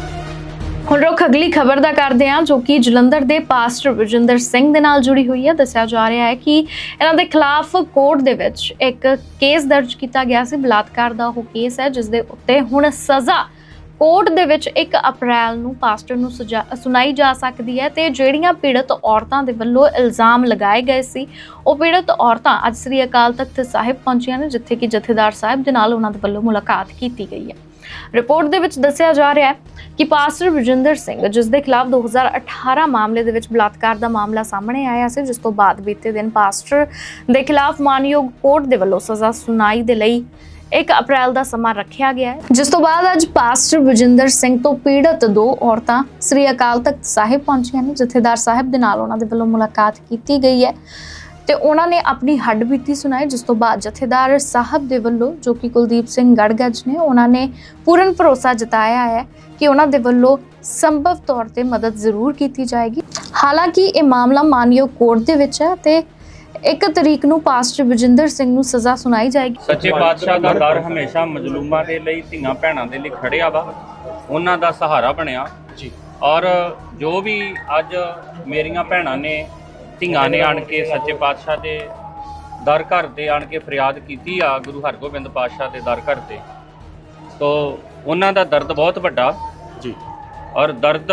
Speaker 1: ਹੁਣ ਰੁਖ ਅਗਲੀ ਖਬਰ ਦਾ ਕਰਦੇ ਹਾਂ, ਜੋ ਕਿ ਜਲੰਧਰ ਦੇ ਪਾਸਟਰ ਵਿਜਿੰਦਰ ਸਿੰਘ ਦੇ ਨਾਲ ਜੁੜੀ ਹੋਈ ਹੈ। ਦੱਸਿਆ ਜਾ ਰਿਹਾ ਹੈ ਕਿ ਇਹਨਾਂ ਦੇ ਖਿਲਾਫ ਕੋਰਟ ਦੇ ਵਿੱਚ ਇੱਕ ਕੇਸ ਦਰਜ ਕੀਤਾ ਗਿਆ ਸੀ। ਬਲਾਤਕਾਰ ਦਾ ਉਹ ਕੇਸ ਹੈ, ਜਿਸ ਦੇ ਉੱਤੇ ਹੁਣ ਸਜ਼ਾ ਕੋਰਟ ਦੇ ਵਿੱਚ 1 ਅਪ੍ਰੈਲ ਨੂੰ ਪਾਸਟਰ ਨੂੰ ਸੁਣਾਈ ਜਾ ਸਕਦੀ ਹੈ ਤੇ ਜਿਹੜੀਆਂ ਪੀੜਤ ਔਰਤਾਂ ਦੇ ਵੱਲੋਂ ਇਲਜ਼ਾਮ ਲਗਾਏ ਗਏ ਸੀ, ਉਹ ਪੀੜਤ ਔਰਤਾਂ ਅੱਜ ਸ੍ਰੀ ਅਕਾਲ ਤਖਤ ਸਾਹਿਬ ਪਹੁੰਚੀਆਂ ਨੇ, ਜਿੱਥੇ ਕਿ ਜਥੇਦਾਰ ਸਾਹਿਬ ਦੇ ਨਾਲ ਉਹਨਾਂ ਦੇ ਵੱਲੋਂ ਮੁਲਾਕਾਤ ਕੀਤੀ ਗਈ ਹੈ। ਰਿਪੋਰਟ ਦੇ ਵਿੱਚ ਦੱਸਿਆ ਜਾ ਰਿਹਾ ਹੈ ਕਿ ਪਾਸਟਰ ਵਿਜਿੰਦਰ ਸਿੰਘ, ਜਿਸ ਦੇ ਖਿਲਾਫ 2018 ਮਾਮਲੇ ਦੇ ਵਿੱਚ ਬਲਾਤਕਾਰ ਦਾ ਮਾਮਲਾ ਸਾਹਮਣੇ ਆਇਆ ਸੀ, ਜਿਸ ਤੋਂ ਬਾਅਦ ਬੀਤੇ ਦਿਨ ਪਾਸਟਰ ਦੇ ਖਿਲਾਫ ਮਾਨਯੋਗ ਕੋਰਟ ਦੇ ਵੱਲੋਂ ਸਜ਼ਾ ਸੁਣਾਈ ਦੇ ਲਈ 1 ਅਪ੍ਰੈਲ ਦਾ ਸਮਾਂ ਰੱਖਿਆ ਗਿਆ ਹੈ। ਜਿਸ ਤੋਂ ਬਾਅਦ ਅੱਜ ਪਾਸਟਰ ਵਿਜਿੰਦਰ ਸਿੰਘ ਤੋਂ ਪੀੜਤ ਦੋ ਔਰਤਾਂ ਸ੍ਰੀ ਅਕਾਲ ਤਖਤ ਸਾਹਿਬ ਪਹੁੰਚੀਆਂ ਨੇ, ਜਥੇਦਾਰ ਸਾਹਿਬ ਦੇ ਨਾਲ ਉਹਨਾਂ ਦੇ ਵੱਲੋਂ ਮੁਲਾਕਾਤ ਕੀਤੀ ਗਈ ਹੈ। ਤੇ ਉਹਨਾਂ ਨੇ ਆਪਣੀ ਹੱਡਬੀਤੀ ਸੁਣਾਈ, ਜਿਸ ਤੋਂ ਬਾਅਦ ਜਥੇਦਾਰ ਸਾਹਿਬ ਦੇ ਵੱਲੋਂ, ਜੋ ਕਿ ਕੁਲਦੀਪ ਸਿੰਘ ਗੜਗੱਜ ਨੇ, ਉਹਨਾਂ ਨੇ ਪੂਰਨ ਭਰੋਸਾ ਜਤਾਇਆ ਹੈ ਕਿ ਉਹਨਾਂ ਦੇ ਵੱਲੋਂ ਸੰਭਵ ਤੌਰ ਤੇ ਮਦਦ ਜ਼ਰੂਰ ਕੀਤੀ ਜਾਏਗੀ। ਹਾਲਾਂਕਿ ਇਹ ਮਾਮਲਾ ਮਾਨਯੋਗ ਕੋਰਟ ਦੇ ਵਿੱਚ ਹੈ ਤੇ ਇੱਕ ਤਰੀਕ ਨੂੰ ਪਾਸਟਰ ਵਿਜਿੰਦਰ ਸਿੰਘ ਨੂੰ ਸਜ਼ਾ ਸੁਣਾਈ ਜਾਏਗੀ।
Speaker 3: ਸੱਚੇ ਪਾਤਸ਼ਾਹ ਦਾ ਦਰ ਹਮੇਸ਼ਾ ਮਜ਼ਲੂਮਾਂ ਦੇ ਲਈ ਧੀਆਂ ਭੈਣਾਂ ਦੇ ਲਈ ਖੜਿਆ ਵਾ। ਉਹਨਾਂ ਦਾ ਸਹਾਰਾ ਬਣਿਆ।
Speaker 2: ਜੀ।
Speaker 3: ਔਰ ਜੋ ਵੀ ਅੱਜ ਮੇਰੀਆਂ ਭੈਣਾਂ ਨੇ ਧੀਆਂ ਨੇ ਆਣ ਕੇ ਸੱਚੇ ਪਾਤਸ਼ਾਹ ਦੇ ਦਰ ਘਰ ਤੇ ਆਣ ਕੇ ਫਰਿਆਦ ਕੀਤੀ ਆ ਗੁਰੂ ਹਰਗੋਬਿੰਦ ਪਾਤਸ਼ਾਹ ਦੇ ਦਰ ਘਰ ਤੇ ਤੋ ਉਹਨਾਂ ਦਾ ਦਰਦ ਬਹੁਤ ਵੱਡਾ।
Speaker 2: ਜੀ।
Speaker 3: ਔਰ ਦਰਦ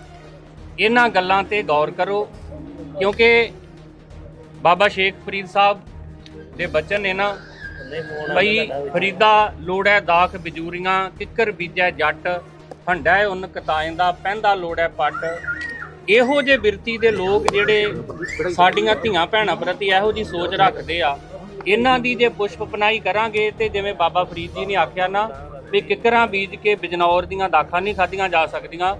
Speaker 3: ਇਹਨਾਂ ਗੱਲਾਂ ਤੇ ਗੌਰ ਕਰੋ, ਕਿਉਂਕਿ ਬਾਬਾ ਸ਼ੇਖ ਫਰੀਦ ਸਾਹਿਬ ਦੇ ਬਚਨ ਨੇ ਨਾ ਬਈ ਫਰੀਦਾ ਲੋੜੈ ਦਾਖ ਬਿਜੂਰੀਆਂ, ਕਿੱਕਰ ਬੀਜੈ ਜੱਟ, ਹੰਡੈ ਉਨ ਕਤਾਇੰਦਾ ਪੈਂਦਾ ਲੋੜੈ ਪੱਟ। ਇਹੋ ਜੇ ਬਿਰਤੀ ਦੇ ਲੋਕ ਜਿਹੜੇ ਸਾਡੀਆਂ ਧੀਆਂ ਭੈਣਾਂ ਪ੍ਰਤੀ ਇਹੋ ਜੀ ਸੋਚ ਰੱਖਦੇ ਆ, ਇਹਨਾਂ ਦੀ ਜੇ ਪੁਸ਼ਪ ਪਨਾਈ ਕਰਾਂਗੇ ਤੇ ਜਿਵੇਂ ਬਾਬਾ ਫਰੀਦ ਜੀ ਨੇ ਆਖਿਆ ਨਾ, ਵੀ ਕਿੱਕਰਾਂ ਬੀਜ ਕੇ ਬਿਜਨੌਰ ਦੀਆਂ ਦਾਖਾਂ ਨਹੀਂ ਖਾਧੀਆਂ ਜਾ ਸਕਦੀਆਂ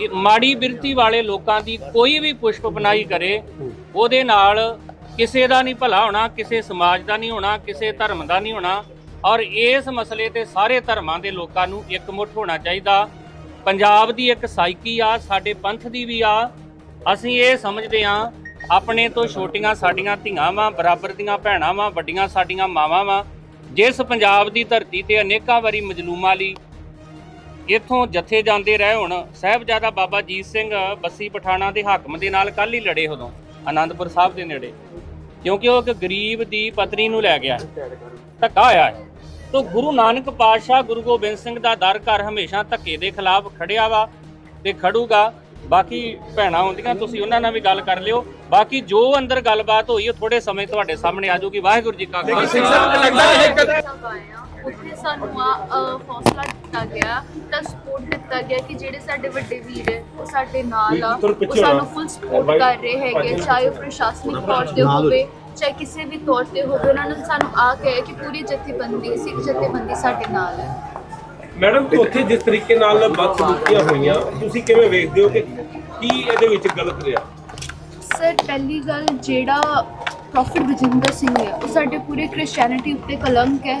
Speaker 3: ਇਹ ਮਾੜੀ ਬਿਰਤੀ ਵਾਲੇ ਲੋਕਾਂ ਦੀ ਕੋਈ ਵੀ ਪੁਸ਼ਪ ਪਨਾਈ ਕਰੇ, ਉਹਦੇ ਨਾਲ ਕਿਸੇ ਦਾ ਨਹੀਂ ਭਲਾ ਹੋਣਾ, ਕਿਸੇ ਸਮਾਜ ਦਾ ਨਹੀਂ ਹੋਣਾ, ਕਿਸੇ ਧਰਮ ਦਾ ਨਹੀਂ ਹੋਣਾ। ਔਰ ਇਸ ਮਸਲੇ ਤੇ ਸਾਰੇ ਧਰਮਾਂ ਦੇ ਲੋਕਾਂ ਨੂੰ ਇਕਮੁੱਠ ਹੋਣਾ ਚਾਹੀਦਾ। ਪੰਜਾਬ ਦੀ ਇੱਕ ਸਾਈਕੀ ਆ, ਸਾਡੇ ਪੰਥ ਦੀ ਵੀ ਆ। ਅਸੀਂ ਇਹ ਸਮਝਦੇ ਆ ਆਪਣੇ ਤੋਂ ਛੋਟੀਆਂ ਸਾਡੀਆਂ ਧੀਆਂ ਵਾਂ, ਬਰਾਬਰ ਦੀਆਂ ਭੈਣਾਂ ਵਾਂ, ਵੱਡੀਆਂ ਸਾਡੀਆਂ ਮਾਵਾਂ ਵਾਂ। ਜਿਸ ਪੰਜਾਬ ਦੀ ਧਰਤੀ ਤੇ ਅਨੇਕਾਂ ਵਾਰੀ ਮਜਲੂਮਾਂ ਲਈ ਇੱਥੋਂ ਜਥੇ ਜਾਂਦੇ ਰਹੇ ਹੁਣ ਸਾਹਿਬਜ਼ਾਦਾ ਬਾਬਾ ਜੀਤ ਸਿੰਘ ਬੱਸੀ ਪਠਾਣਾ ਦੇ ਹਾਕਮ ਦੇ ਨਾਲ ਕੱਲ ਹੀ ਲੜੇ ਉਦੋਂ ਆਨੰਦਪੁਰ ਸਾਹਿਬ ਦੇ ਨੇੜੇ। ਕਿਉਂਕਿ ਉਹ ਇੱਕ ਗਰੀਬ ਦੀ ਪਤਨੀ ਨੂੰ ਲੈ ਗਿਆ। ਧੱਕਾ ਹੋਇਆ। ਹੈ ਤੋ ਗੁਰੂ ਨਾਨਕ ਪਾਤਸ਼ਾਹ ਗੁਰੂ ਗੋਬਿੰਦ ਸਿੰਘ ਦਾ ਦਰ ਘਰ ਹਮੇਸ਼ਾ ਧੱਕੇ ਦੇ ਖਿਲਾਫ ਖੜਿਆ ਵਾ ਤੇ ਖੜੂਗਾ। ਬਾਕੀ ਭੈਣਾਂ ਹੁੰਦੀਆਂ ਤੁਸੀਂ ਉਹਨਾਂ ਨਾਲ ਵੀ ਗੱਲ ਕਰ ਲਿਓ। ਬਾਕੀ ਜੋ ਅੰਦਰ ਗੱਲਬਾਤ ਹੋਈ ਉਹ ਥੋੜੇ ਸਮੇਂ ਤੁਹਾਡੇ ਸਾਹਮਣੇ ਆ ਜਾਊਗੀ। ਵਾਹਿਗੁਰੂ ਜੀ ਕਾ ਖਾਲਸਾ।
Speaker 4: ਸਭ ਆਏ ਆ ਉੱਥੇ ਸਾਨੂੰ ਆ ਹੌਸਲਾ ਦਿੱਤਾ ਗਿਆ ਤਾਂ ਸਪੋਰਟ ਦਿੱਤਾ ਗਿਆ ਕਿ ਜਿਹੜੇ ਸਾਡੇ ਵੱਡੇ ਵੀਰ ਹੈ ਉਹ ਸਾਡੇ ਨਾਲ ਆ ਉਹ ਸਾਨੂੰ ਫੁੱਲ ਸਪੋਰਟ ਕਰ ਰਹੇ ਹੈਗੇ ਚਾਹੇ ਉਹ ਪ੍ਰਸ਼ਾਸਨਿਕ ਤੌਰ ਤੇ ਹੋਵੇ ਚਾਹੇ ਕਿਸੇ ਵੀ ਤੌਰ ਤੇ ਹੋਵੇ ਉਹਨਾਂ ਨੇ ਸਾਨੂੰ ਆ ਕੇ ਕਿ ਪੂਰੀ ਜਥੇਬੰਦੀ ਸਿੱਖ ਜਥੇਬੰਦੀ ਸਾਡੇ ਨਾਲ ਹੈ।
Speaker 5: ਮੈਡਮ ਉੱਥੇ ਜਿਸ ਤਰੀਕੇ ਨਾਲ ਬਦਸਲੂਕੀਆਂ ਹੋਈਆਂ ਤੁਸੀਂ ਕਿਵੇਂ ਵੇਖਦੇ ਹੋ ਕਿ ਕੀ ਇਹਦੇ ਵਿੱਚ ਗਲਤ ਰਿਹਾ?
Speaker 4: ਸਰ ਪਹਿਲੀ ਗੱਲ ਜਿਹੜਾ ਪ੍ਰੋਫਿਟ ਬਜਿੰਦਰ ਸਿੰਘ ਹੈ ਉਹ ਸਾਡੇ ਪੂਰੇ ਕ੍ਰਿਸਚੀਅਨਿਟੀ ਉੱਤੇ ਕਲੰਕ ਹੈ।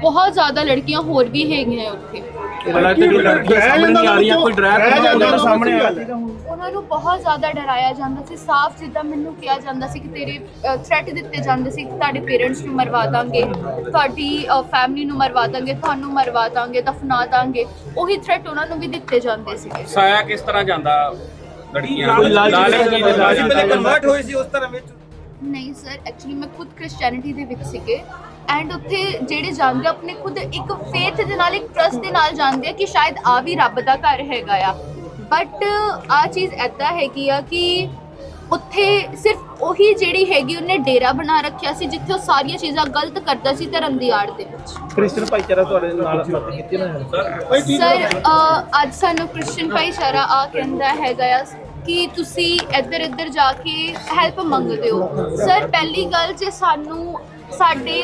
Speaker 4: ਬਹੁਤ ਜ਼ਿਆਦਾ ਲੜਕੀਆਂ ਹੋਰ ਵੀ ਹੈਗੀਆਂ ਉੱਥੇ। ਉਹਨਾਂ ਨੂੰ ਬਹੁਤ ਜ਼ਿਆਦਾ ਡਰਾਇਆ ਜਾਂਦਾ ਸੀ ਸਾਫ਼ ਜਿੱਦਾਂ ਮੈਨੂੰ ਕਿਹਾ ਜਾਂਦਾ ਸੀ ਕਿ ਤੇਰੇ ਥ੍ਰੈਟ ਦਿੱਤੇ ਜਾਂਦੇ ਸੀ ਕਿ ਤੁਹਾਡੇ ਪੇਰੈਂਟਸ ਨੂੰ ਮਰਵਾ ਦਾਂਗੇ ਤੁਹਾਡੀ ਫੈਮਿਲੀ ਨੂੰ ਮਰਵਾ ਦਾਂਗੇ ਤੁਹਾਨੂੰ ਮਰਵਾ ਦਾਂਗੇ ਦਫਨਾ ਦਾਂਗੇ ਉਹੀ ਥ੍ਰੈਟ ਉਹਨਾਂ ਨੂੰ ਵੀ ਦਿੱਤੇ ਜਾਂਦੇ ਸੀਗੇ।
Speaker 3: ਸਾਇਆ ਕਿਸ ਤਰ੍ਹਾਂ ਜਾਂਦਾ ਲੜਕੀਆਂ
Speaker 5: ਕੋਈ ਲਾਲਚ
Speaker 3: ਲਾਲਚ ਕੀ ਦਿੰਦਾ
Speaker 5: ਲਾਲਚ
Speaker 3: ਜਾਂਦਾ?
Speaker 5: ਕਨਵਰਟ ਹੋਏ ਸੀ ਉਸ ਤਰ੍ਹਾਂ ਵਿੱਚ।
Speaker 4: ਨਹੀਂ ਸਰ ਐਕਚੁਅਲੀ ਮੈਂ ਖੁਦ ਕ੍ਰਿਸਚੀਅਨਿਟੀ ਦੇ ਵਿੱਚ ਸੀਗੇ। ਐਂਡ ਉੱਥੇ ਜਿਹੜੇ ਜਾਂਦੇ ਆ, ਆਪਣੇ ਖੁਦ ਇੱਕ ਫੇਥ ਦੇ ਨਾਲ ਇੱਕ ਟਰਸਟ ਦੇ ਨਾਲ ਜਾਂਦੇ ਆ ਕਿ ਸ਼ਾਇਦ ਆ ਵੀ ਰੱਬ ਦਾ ਘਰ ਹੈਗਾ ਆ। ਬਟ ਆ ਚੀਜ਼ ਐਦਾਂ ਹੈਗੀ ਆ ਕਿ ਉੱਥੇ ਸਿਰਫ ਉਹੀ ਜਿਹੜੀ ਹੈਗੀ ਉਹਨੇ ਡੇਰਾ ਬਣਾ ਰੱਖਿਆ ਸੀ ਜਿੱਥੇ ਉਹ ਸਾਰੀਆਂ ਚੀਜ਼ਾਂ ਗਲਤ ਕਰਦਾ ਸੀ ਧਰਮ ਦੀ ਆੜ ਦੇ ਵਿੱਚ।
Speaker 6: ਕ੍ਰਿਸਚਨ ਭਾਈਚਾਰਾ ਤੁਹਾਡੇ ਨਾਲ ਮਦਦ ਕੀਤੀ ਨਾ
Speaker 4: ਸਰ ਅ, ਅੱਜ ਸਾਨੂੰ ਕ੍ਰਿਸਚੀਅਨ ਭਾਈਚਾਰਾ ਆ ਕਹਿੰਦਾ ਹੈਗਾ ਆ ਕਿ ਤੁਸੀਂ ਇੱਧਰ ਇੱਧਰ ਜਾ ਕੇ ਹੈਲਪ ਮੰਗਦੇ ਹੋ। ਸਰ ਪਹਿਲੀ ਗੱਲ ਜੇ ਸਾਨੂੰ ਸਾਡੇ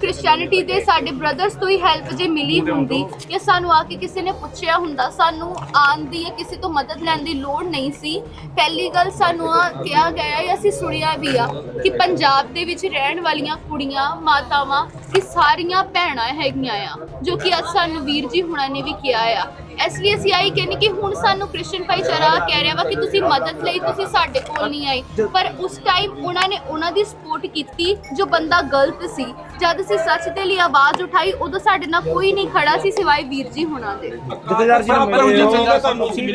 Speaker 4: ਕ੍ਰਿਸਚੀਅਨਿਟੀ ਦੇ ਸਾਡੇ ਬ੍ਰਦਰਸ ਤੋਂ ਹੀ ਹੈਲਪ ਜੇ ਮਿਲੀ ਹੁੰਦੀ ਜਾਂ ਸਾਨੂੰ ਆ ਕੇ ਕਿਸੇ ਨੇ ਪੁੱਛਿਆ ਹੁੰਦਾ, ਸਾਨੂੰ ਆਉਣ ਦੀ ਜਾਂ ਕਿਸੇ ਤੋਂ ਮਦਦ ਲੈਣ ਦੀ ਲੋੜ ਨਹੀਂ ਸੀ। ਪਹਿਲੀ ਗੱਲ ਸਾਨੂੰ ਆ ਕਿਹਾ ਗਿਆ ਹੈ ਅਸੀਂ ਸੁਣਿਆ ਵੀ ਆ ਕਿ ਪੰਜਾਬ ਦੇ ਵਿੱਚ ਰਹਿਣ ਵਾਲੀਆਂ ਕੁੜੀਆਂ, ਮਾਤਾਵਾਂ ਕਿ ਸਾਰੀਆਂ ਭੈਣਾਂ ਹੈਗੀਆਂ ਆ, ਜੋ ਕਿ ਅੱਜ ਸਾਨੂੰ ਵੀਰ ਜੀ ਹੁਣਾਂ ਨੇ ਵੀ ਕਿਹਾ ਆ। ਇਸ ਲਈ ਅਸੀਂ ਆਈ ਕਹਿੰਦੇ ਕਿ ਹੁਣ ਸਾਨੂੰ ਕ੍ਰਿਸਚੀਅਨ ਭਾਈਚਾਰਾ ਕਹਿ ਰਿਹਾ ਵਾ ਕਿ ਤੁਸੀਂ ਮਦਦ ਲਈ ਤੁਸੀਂ ਸਾਡੇ ਕੋਲ ਨਹੀਂ ਆਏ। ਪਰ ਉਸ ਟਾਈਮ ਉਹਨਾਂ ਨੇ ਉਹਨਾਂ ਦੀ ਸਪੋਰਟ ਕੀਤੀ ਜੋ ਬੰਦਾ ਗਲਤ ਸੀ। ਜਦ ਅਸੀਂ ਸੱਚ ਦੇ ਲਈ ਆਵਾਜ਼ ਉਠਾਈ ਉਦੋਂ ਸਾਡੇ ਨਾਲ ਕੋਈ ਨਹੀਂ ਖੜਾ ਸੀ ਸਿਵਾਏ ਵੀਰ ਜੀ ਹੁਣਾਂ ਦੇ।
Speaker 6: ਜਥੇਦਾਰ ਜੀ ਨੂੰ ਮਿਲੇ ਹੋ, ਤੁਹਾਨੂੰ ਤੁਸੀਂ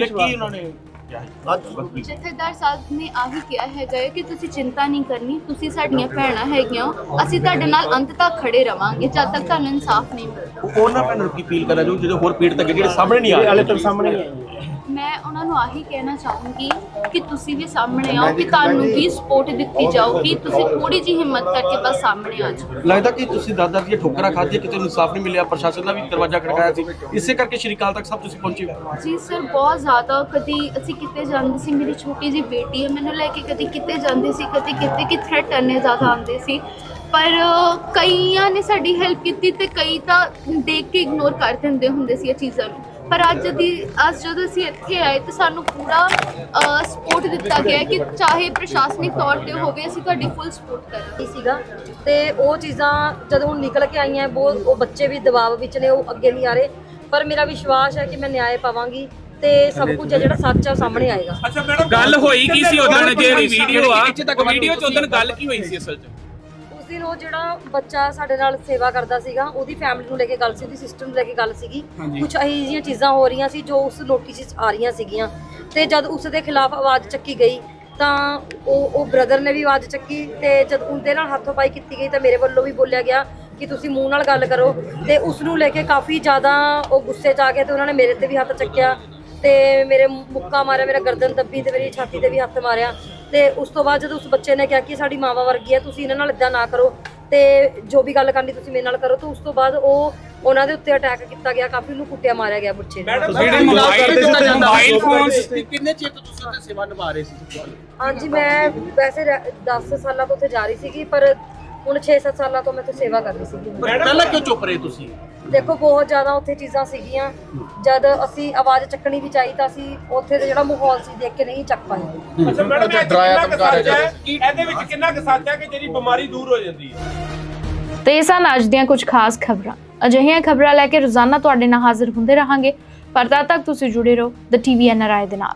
Speaker 4: ਜਥੇਦਾਰ ਸਾਹਿਬ ਨੇ ਆਹੀ ਕਿਹਾ ਹੈਗਾ ਹੈ ਕਿ ਤੁਸੀਂ ਚਿੰਤਾ ਨਹੀਂ ਕਰਨੀ ਤੁਸੀਂ ਸਾਡੀਆਂ ਭੈਣਾਂ ਹੈਗੀਆਂ ਹੋ। ਅਸੀਂ ਤੁਹਾਡੇ ਨਾਲ ਅੰਤ ਤੱਕ ਖੜੇ ਰਵਾਂਗੇ ਜਦ ਤੱਕ ਤੁਹਾਨੂੰ ਇਨਸਾਫ ਨਹੀਂ ਮਿਲਦਾ।
Speaker 6: ਉਹਨਾਂ ਭੈਣਾਂ ਨੂੰ ਕੀ ਅਪੀਲ ਕਰਨਾ ਚਾਹੋ ਜਿਹੜੇ ਹੋਰ ਪੀੜ ਤੱਕ ਜਿਹੜੇ ਸਾਹਮਣੇ ਨਹੀਂ ਆ ਰਹੇ? ਹਾਲੇ ਤੱਕ ਸਾਹਮਣੇ ਨਹੀਂ ਆਏ।
Speaker 4: ਮੈਂ ਉਹਨਾਂ ਨੂੰ ਆਹੀ ਕਹਿਣਾ ਚਾਹੂੰਗੀ ਕਿ ਤੁਸੀਂ ਵੀ ਸਾਹਮਣੇ ਆਓ ਕਿ ਤੁਹਾਨੂੰ ਵੀ ਸਪੋਰਟ ਦਿੱਤੀ ਜਾਊਗੀ। ਤੁਸੀਂ ਥੋੜੀ ਜਿਹੀ ਹਿੰਮਤ ਕਰਕੇ ਬਸ ਸਾਹਮਣੇ ਆ ਜਾਓ।
Speaker 6: ਲੱਗਦਾ ਕਿ ਤੁਸੀਂ ਦਾਦਾ ਦੀਆਂ ਠੋਕਰਾਂ ਖਾਧੀਆਂ ਕਿਤੇ ਇਨਸਾਫ ਨਹੀਂ ਮਿਲਿਆ ਪ੍ਰਸ਼ਾਸਨ ਦਾ ਵੀ ਦਰਵਾਜ਼ਾ ਖੜਕਾਇਆ ਸੀ। ਇਸੇ ਕਰਕੇ ਸ਼੍ਰੀ ਅਕਾਲ ਤੱਕ ਸਭ ਤੁਸੀਂ ਪਹੁੰਚੇ ਹੋ।
Speaker 4: ਜੀ ਸਰ ਬਹੁਤ ਜ਼ਿਆਦਾ ਕਦੀ ਅਸੀਂ ਕਿਤੇ ਜਾਂਦੇ ਸੀ ਮੇਰੀ ਛੋਟੀ ਜਿਹੀ ਬੇਟੀ ਹੈ ਮੈਨੂੰ ਲੈ ਕੇ ਕਦੀ ਕਿਤੇ ਜਾਂਦੇ ਸੀ ਕਦੀ ਕਿਤੇ ਕਿ ਥ੍ਰੈਟ ਇੰਨੇ ਜ਼ਿਆਦਾ ਆਉਂਦੇ ਸੀ। ਪਰ ਕਈਆਂ ਨੇ ਸਾਡੀ ਹੈਲਪ ਕੀਤੀ ਤੇ ਕਈ ਤਾਂ ਦੇਖ ਕੇ ਇਗਨੋਰ ਕਰ ਦਿੰਦੇ ਹੁੰਦੇ ਸੀ ਇਹ ਚੀਜ਼ਾਂ ਨੂੰ। ਪਰ ਅੱਜ ਦੀ ਅੱਜ ਜਦੋਂ ਅਸੀਂ ਇੱਥੇ ਆਏ ਤੇ ਸਾਨੂੰ ਪੂਰਾ ਸਪੋਰਟ ਦਿੱਤਾ ਗਿਆ ਕਿ ਚਾਹੇ ਪ੍ਰਸ਼ਾਸਨਿਕ ਤੌਰ ਤੇ ਹੋਵੇ ਅਸੀਂ ਤੁਹਾਡੀ ਫੁੱਲ ਸਪੋਰਟ ਕਰਾਂਗੇ
Speaker 7: ਸੀਗਾ। ਤੇ ਉਹ ਚੀਜ਼ਾਂ ਜਦੋਂ ਹੁਣ ਨਿਕਲ ਕੇ ਆਈਆਂ ਬਹੁਤ ਉਹ ਬੱਚੇ ਵੀ ਦਬਾਅ ਵਿੱਚ ਨੇ ਉਹ ਅੱਗੇ ਨਹੀਂ ਆ ਰਹੇ। ਪਰ ਮੇਰਾ ਵਿਸ਼ਵਾਸ ਹੈ ਕਿ ਮੈਂ ਨਿਆਂ ਪਾਵਾਂਗੀ ਤੇ ਸਭ ਕੁਝ ਜਿਹੜਾ ਸੱਚ ਹੈ ਉਹ ਸਾਹਮਣੇ ਆਏਗਾ।
Speaker 5: ਅੱਛਾ ਮੈਡਮ
Speaker 8: ਗੱਲ ਹੋਈ ਕੀ ਸੀ ਉਦੋਂ ਜਿਹੜੀ ਵੀਡੀਓ ਆ? ਵੀਡੀਓ ਚ ਉਦੋਂ ਗੱਲ ਕੀ ਹੋਈ ਸੀ ਅਸਲ ਚ?
Speaker 7: ਦਿਨ ਉਹ ਜਿਹੜਾ ਬੱਚਾ ਸਾਡੇ ਨਾਲ ਸੇਵਾ ਕਰਦਾ ਸੀਗਾ ਉਹਦੀ ਫੈਮਿਲੀ ਨੂੰ ਲੈ ਕੇ ਗੱਲ ਸੀ ਉਹਦੀ ਸਿਸਟਰ ਨੂੰ ਲੈ ਕੇ ਗੱਲ ਸੀਗੀ। ਕੁਝ ਇਹੋ ਜਿਹੀਆਂ ਚੀਜ਼ਾਂ ਹੋ ਰਹੀਆਂ ਸੀ ਜੋ ਉਸ ਨੋਟਿਸ ਵਿੱਚ ਆ ਰਹੀਆਂ ਸੀਗੀਆਂ। ਤੇ ਜਦ ਉਸ ਦੇ ਖਿਲਾਫ ਆਵਾਜ਼ ਚੱਕੀ ਗਈ ਤਾਂ ਉਹ ਉਹ ਬ੍ਰਦਰ ਨੇ ਵੀ ਆਵਾਜ਼ ਚੱਕੀ ਤੇ ਜਦ ਉਹਦੇ ਨਾਲ ਹੱਥੋਂ ਪਾਈ ਕੀਤੀ ਗਈ ਤਾਂ ਮੇਰੇ ਵੱਲੋਂ ਵੀ ਬੋਲਿਆ ਗਿਆ ਕਿ ਤੁਸੀਂ ਮੂੰਹ ਨਾਲ ਗੱਲ ਕਰੋ। ਤੇ ਉਸ ਨੂੰ ਲੈ ਕੇ ਕਾਫੀ ਜ਼ਿਆਦਾ ਉਹ ਗੁੱਸੇ 'ਚ ਆ ਗਏ ਤੇ ਉਹਨਾਂ ਨੇ ਮੇਰੇ ਤੇ ਵੀ ਹੱਥ ਚੱਕਿਆ। ਤੇ ਮੇਰੇ ਮੁੱਕਾ ਮਾਰਿਆ ਮੇਰਾ ਗਰਦਨ ਦੱਬੀ ਤੇ ਮੇਰੀ ਛਾਤੀ ਤੇ ਵੀ ਹੱਥ ਮਾਰਿਆ। ਤੇ ਉਸ ਤੋਂ ਬਾਅਦ ਜਦੋਂ ਉਸ ਬੱਚੇ ਨੇ ਕਿਹਾ ਕਿ ਸਾਡੀ ਮਾਵਾ ਵਰਗੀ ਹੈ ਤੁਸੀਂ ਇਹਨਾਂ ਨਾਲ ਇਦਾਂ ਨਾ ਕਰੋ ਤੇ ਜੋ ਵੀ ਗੱਲ ਕਰਨੀ ਤੁਸੀਂ ਮੇਰੇ ਨਾਲ ਕਰੋ ਤਾਂ ਉਸ ਤੋਂ ਬਾਅਦ ਉਹ ਉਹਨਾਂ ਦੇ ਉੱਤੇ ਅਟੈਕ ਕੀਤਾ ਗਿਆ ਕਾਫੀ ਉਹਨੂੰ ਕੁੱਟਿਆ ਮਾਰਿਆ ਗਿਆ ਬੱਚੇ ਨੂੰ।
Speaker 5: ਮੈਡਮ
Speaker 6: ਜਿਹੜੇ ਮੋਬਾਈਲ
Speaker 3: ਮੋਬਾਈਲ ਫੋਨਸ
Speaker 6: ਕਿੰਨੇ ਚਿਰ ਤੋਂ ਤੁਸੀਂ ਉੱਥੇ ਸੇਵਾ ਨਿਭਾ ਰਹੇ ਸੀ?
Speaker 7: ਹਾਂਜੀ ਮੈਂ ਵੈਸੇ 10 ਸਾਲਾਂ ਤੋਂ ਉੱਥੇ ਜਾ ਰਹੀ ਸੀਗੀ ਪਰ ਹੁਣ 6-7 ਸਾਲਾਂ ਤੋਂ ਮੈਂ ਉੱਥੇ ਸੇਵਾ ਕਰ ਰਹੀ ਸੀਗੀ।
Speaker 6: ਪਹਿਲਾਂ ਕਿਉਂ ਚੁੱਪ ਰਹੇ ਤੁਸੀਂ?
Speaker 7: ਦੇਖੋ ਬਹੁਤ ਜ਼ਿਆਦਾ ਉੱਥੇ ਚੀਜ਼ਾਂ ਸੀਗੀਆਂ। ਜਦ ਅਸੀਂ ਆਵਾਜ਼ ਚੱਕਣੀ ਵੀ ਚਾਹੀ ਤਾਂ ਅਸੀਂ ਉੱਥੇ ਦਾ ਜਿਹੜਾ ਮਾਹੌਲ ਸੀ ਦੇਖ ਕੇ ਨਹੀਂ ਚੱਕ ਪਾਏ।
Speaker 5: ਅੱਛਾ ਮੈਡਮ ਇਹ 'ਚ ਕਿੰਨਾ ਕੁ ਸੱਚ ਹੈ? ਕਿ ਇਹਦੇ ਵਿੱਚ ਕਿੰਨਾ ਕੁ ਸੱਚ ਹੈ ਕਿ ਜਿਹੜੀ ਬਿਮਾਰੀ ਦੂਰ ਹੋ ਜਾਂਦੀ ਹੈ?
Speaker 1: ਤੇ ਇਹ ਸਨ ਅੱਜ ਦੀਆਂ ਕੁਝ ਖਾਸ ਖਬਰਾਂ। ਅਜਿਹੀਆਂ ਖਬਰਾਂ ਲੈ ਕੇ ਰੋਜ਼ਾਨਾ ਤੁਹਾਡੇ ਨਾਲ ਹਾਜ਼ਰ ਹੁੰਦੇ ਰਹਾਂਗੇ। ਪਰ ਤਦ ਤੱਕ ਤੁਸੀਂ ਜੁੜੇ ਰਹੋ ਦ ਟੀਵੀ ਐਨਆਰਆਈ ਦੇ ਨਾਲ।